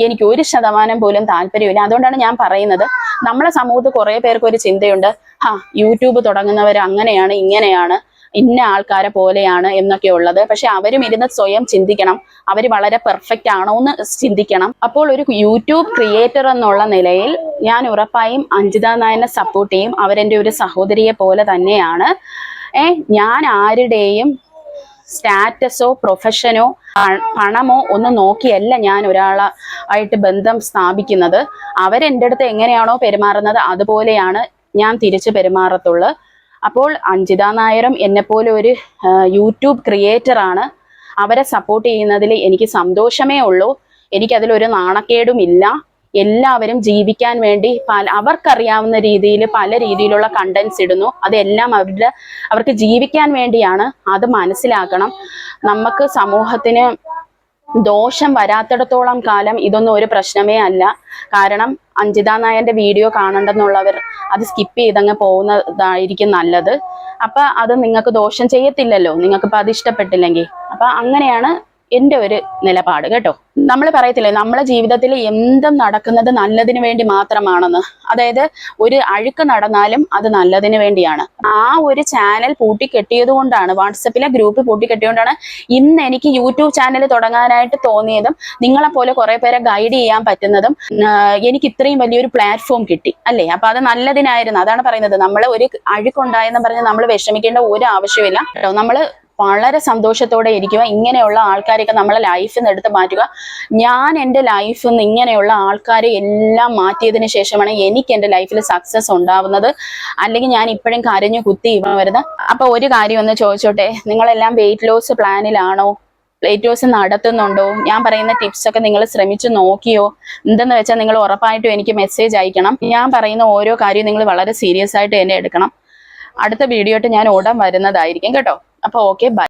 എനിക്ക് ഒരു ശതമാനം പോലും താല്പര്യമില്ല. അതുകൊണ്ടാണ് ഞാൻ പറയുന്നത്. നമ്മളെ സമൂഹത്ത് കുറെ പേർക്ക് ഒരു ചിന്തയുണ്ട്. ഹാ യൂട്യൂബ് തുടങ്ങുന്നവർ അങ്ങനെയാണ് ഇങ്ങനെയാണ് ഇന്ന ആൾക്കാരെ പോലെയാണ് എന്നൊക്കെ ഉള്ളത്. പക്ഷെ അവരും ഇരുന്ന് സ്വയം ചിന്തിക്കണം. അവർ വളരെ പെർഫെക്റ്റ് ആണോ എന്ന് ചിന്തിക്കണം. അപ്പോൾ ഒരു യൂട്യൂബ് ക്രിയേറ്റർ എന്നുള്ള നിലയിൽ ഞാൻ ഉറപ്പായും അഞ്ജിത നായനെ സപ്പോർട്ട് ചെയ്യും. അവരെന്റെ ഒരു സഹോദരിയെ പോലെ തന്നെയാണ്. ഏ ഞാൻ ആരുടെയും സ്റ്റാറ്റസോ പ്രൊഫഷനോ പണമോ ഒന്നും നോക്കിയല്ല ഞാൻ ഒരാളായിട്ട് ബന്ധം സ്ഥാപിക്കുന്നത്. അവരെന്റെ അടുത്ത് എങ്ങനെയാണോ പെരുമാറുന്നത് അതുപോലെയാണ് ഞാൻ തിരിച്ച് പെരുമാറത്തുള്ളു. അപ്പോൾ അഞ്ജിത നായരും എന്നെപ്പോലെ ഒരു യൂട്യൂബ് ക്രിയേറ്റർ ആണ് അവരെ സപ്പോർട്ട് ചെയ്യുന്നതിൽ എനിക്ക് സന്തോഷമേ ഉള്ളൂ. എനിക്കതിലൊരു നാണക്കേടുമില്ല. എല്ലാവരും ജീവിക്കാൻ വേണ്ടി പല അവർക്കറിയാവുന്ന രീതിയിൽ പല രീതിയിലുള്ള കണ്ടന്റ്സ് ഇടുന്നു. അതെല്ലാം അവരുടെ അവർക്ക് ജീവിക്കാൻ വേണ്ടിയാണ് അത് മനസ്സിലാക്കണം. നമുക്ക് സമൂഹത്തിന് ദോഷം വരാത്തിടത്തോളം കാലം ഇതൊന്നും ഒരു പ്രശ്നമേ അല്ല. കാരണം അഞ്ജിത നായന്റെ വീഡിയോ കാണണ്ടെന്നുള്ളവർ അത് സ്കിപ്പ് ചെയ്തങ്ങ് പോകുന്നതായിരിക്കും നല്ലത്. അപ്പൊ അത് നിങ്ങൾക്ക് ദോഷം ചെയ്യത്തില്ലല്ലോ. നിങ്ങൾക്ക് ഇപ്പൊ അത് ഇഷ്ടപ്പെട്ടില്ലെങ്കിൽ. അപ്പൊ അങ്ങനെയാണ് എന്റെ ഒരു നിലപാട് കേട്ടോ. നമ്മൾ പറയത്തില്ലേ നമ്മളെ ജീവിതത്തിൽ എന്തും നടക്കുന്നത് നല്ലതിന് വേണ്ടി മാത്രമാണെന്ന്. അതായത് ഒരു അഴുക്ക് നടന്നാലും അത് നല്ലതിന് വേണ്ടിയാണ്. ആ ഒരു ചാനൽ പൂട്ടിക്കെട്ടിയത് കൊണ്ടാണ് വാട്സപ്പിലെ ഗ്രൂപ്പ് പൂട്ടിക്കെട്ടിയതുകൊണ്ടാണ് ഇന്ന് എനിക്ക് യൂട്യൂബ് ചാനൽ തുടങ്ങാനായിട്ട് തോന്നിയതും നിങ്ങളെപ്പോലെ കുറെ പേരെ ഗൈഡ് ചെയ്യാൻ പറ്റുന്നതും എനിക്ക് ഇത്രയും വലിയൊരു പ്ലാറ്റ്ഫോം കിട്ടി അല്ലേ? അപ്പൊ അത് നല്ലതിനായിരുന്നു. അതാണ് പറയുന്നത്. നമ്മൾ ഒരു അഴുക്കുണ്ടായെന്ന് പറഞ്ഞ് നമ്മൾ വിഷമിക്കേണ്ട ഒരു ആവശ്യമില്ല. നമ്മൾ വളരെ സന്തോഷത്തോടെ ഇരിക്കുക. ഇങ്ങനെയുള്ള ആൾക്കാരെയൊക്കെ നമ്മളെ ലൈഫിൽ നിന്ന് എടുത്ത് മാറ്റുക. ഞാൻ എന്റെ ലൈഫിൽ നിന്ന് ഇങ്ങനെയുള്ള ആൾക്കാരെ എല്ലാം മാറ്റിയതിന് ശേഷമാണ് എനിക്ക് എന്റെ ലൈഫിൽ സക്സസ് ഉണ്ടാവുന്നത്. അല്ലെങ്കിൽ ഞാൻ ഇപ്പോഴും കരഞ്ഞു കുത്തി ഇവ വരുന്നത്. അപ്പോൾ ഒരു കാര്യം ഒന്ന് ചോദിച്ചോട്ടെ? നിങ്ങളെല്ലാം വെയിറ്റ് ലോസ് പ്ലാനിലാണോ വെയിറ്റ് ലോസ് നടത്തുന്നുണ്ടോ? ഞാൻ പറയുന്ന ടിപ്സ് ഒക്കെ നിങ്ങൾ ശ്രമിച്ചു നോക്കിയോ? എന്തെന്ന് വെച്ചാൽ നിങ്ങൾ ഉറപ്പായിട്ടും എനിക്ക് മെസ്സേജ് അയക്കണം. ഞാൻ പറയുന്ന ഓരോ കാര്യവും നിങ്ങൾ വളരെ സീരിയസ് ആയിട്ട് തന്നെ എടുക്കണം. അടുത്ത വീഡിയോ ഞാൻ ഓടാൻ വരുന്നതായിരിക്കും കേട്ടോ. അപ്പോൾ ഓക്കെ ബൈ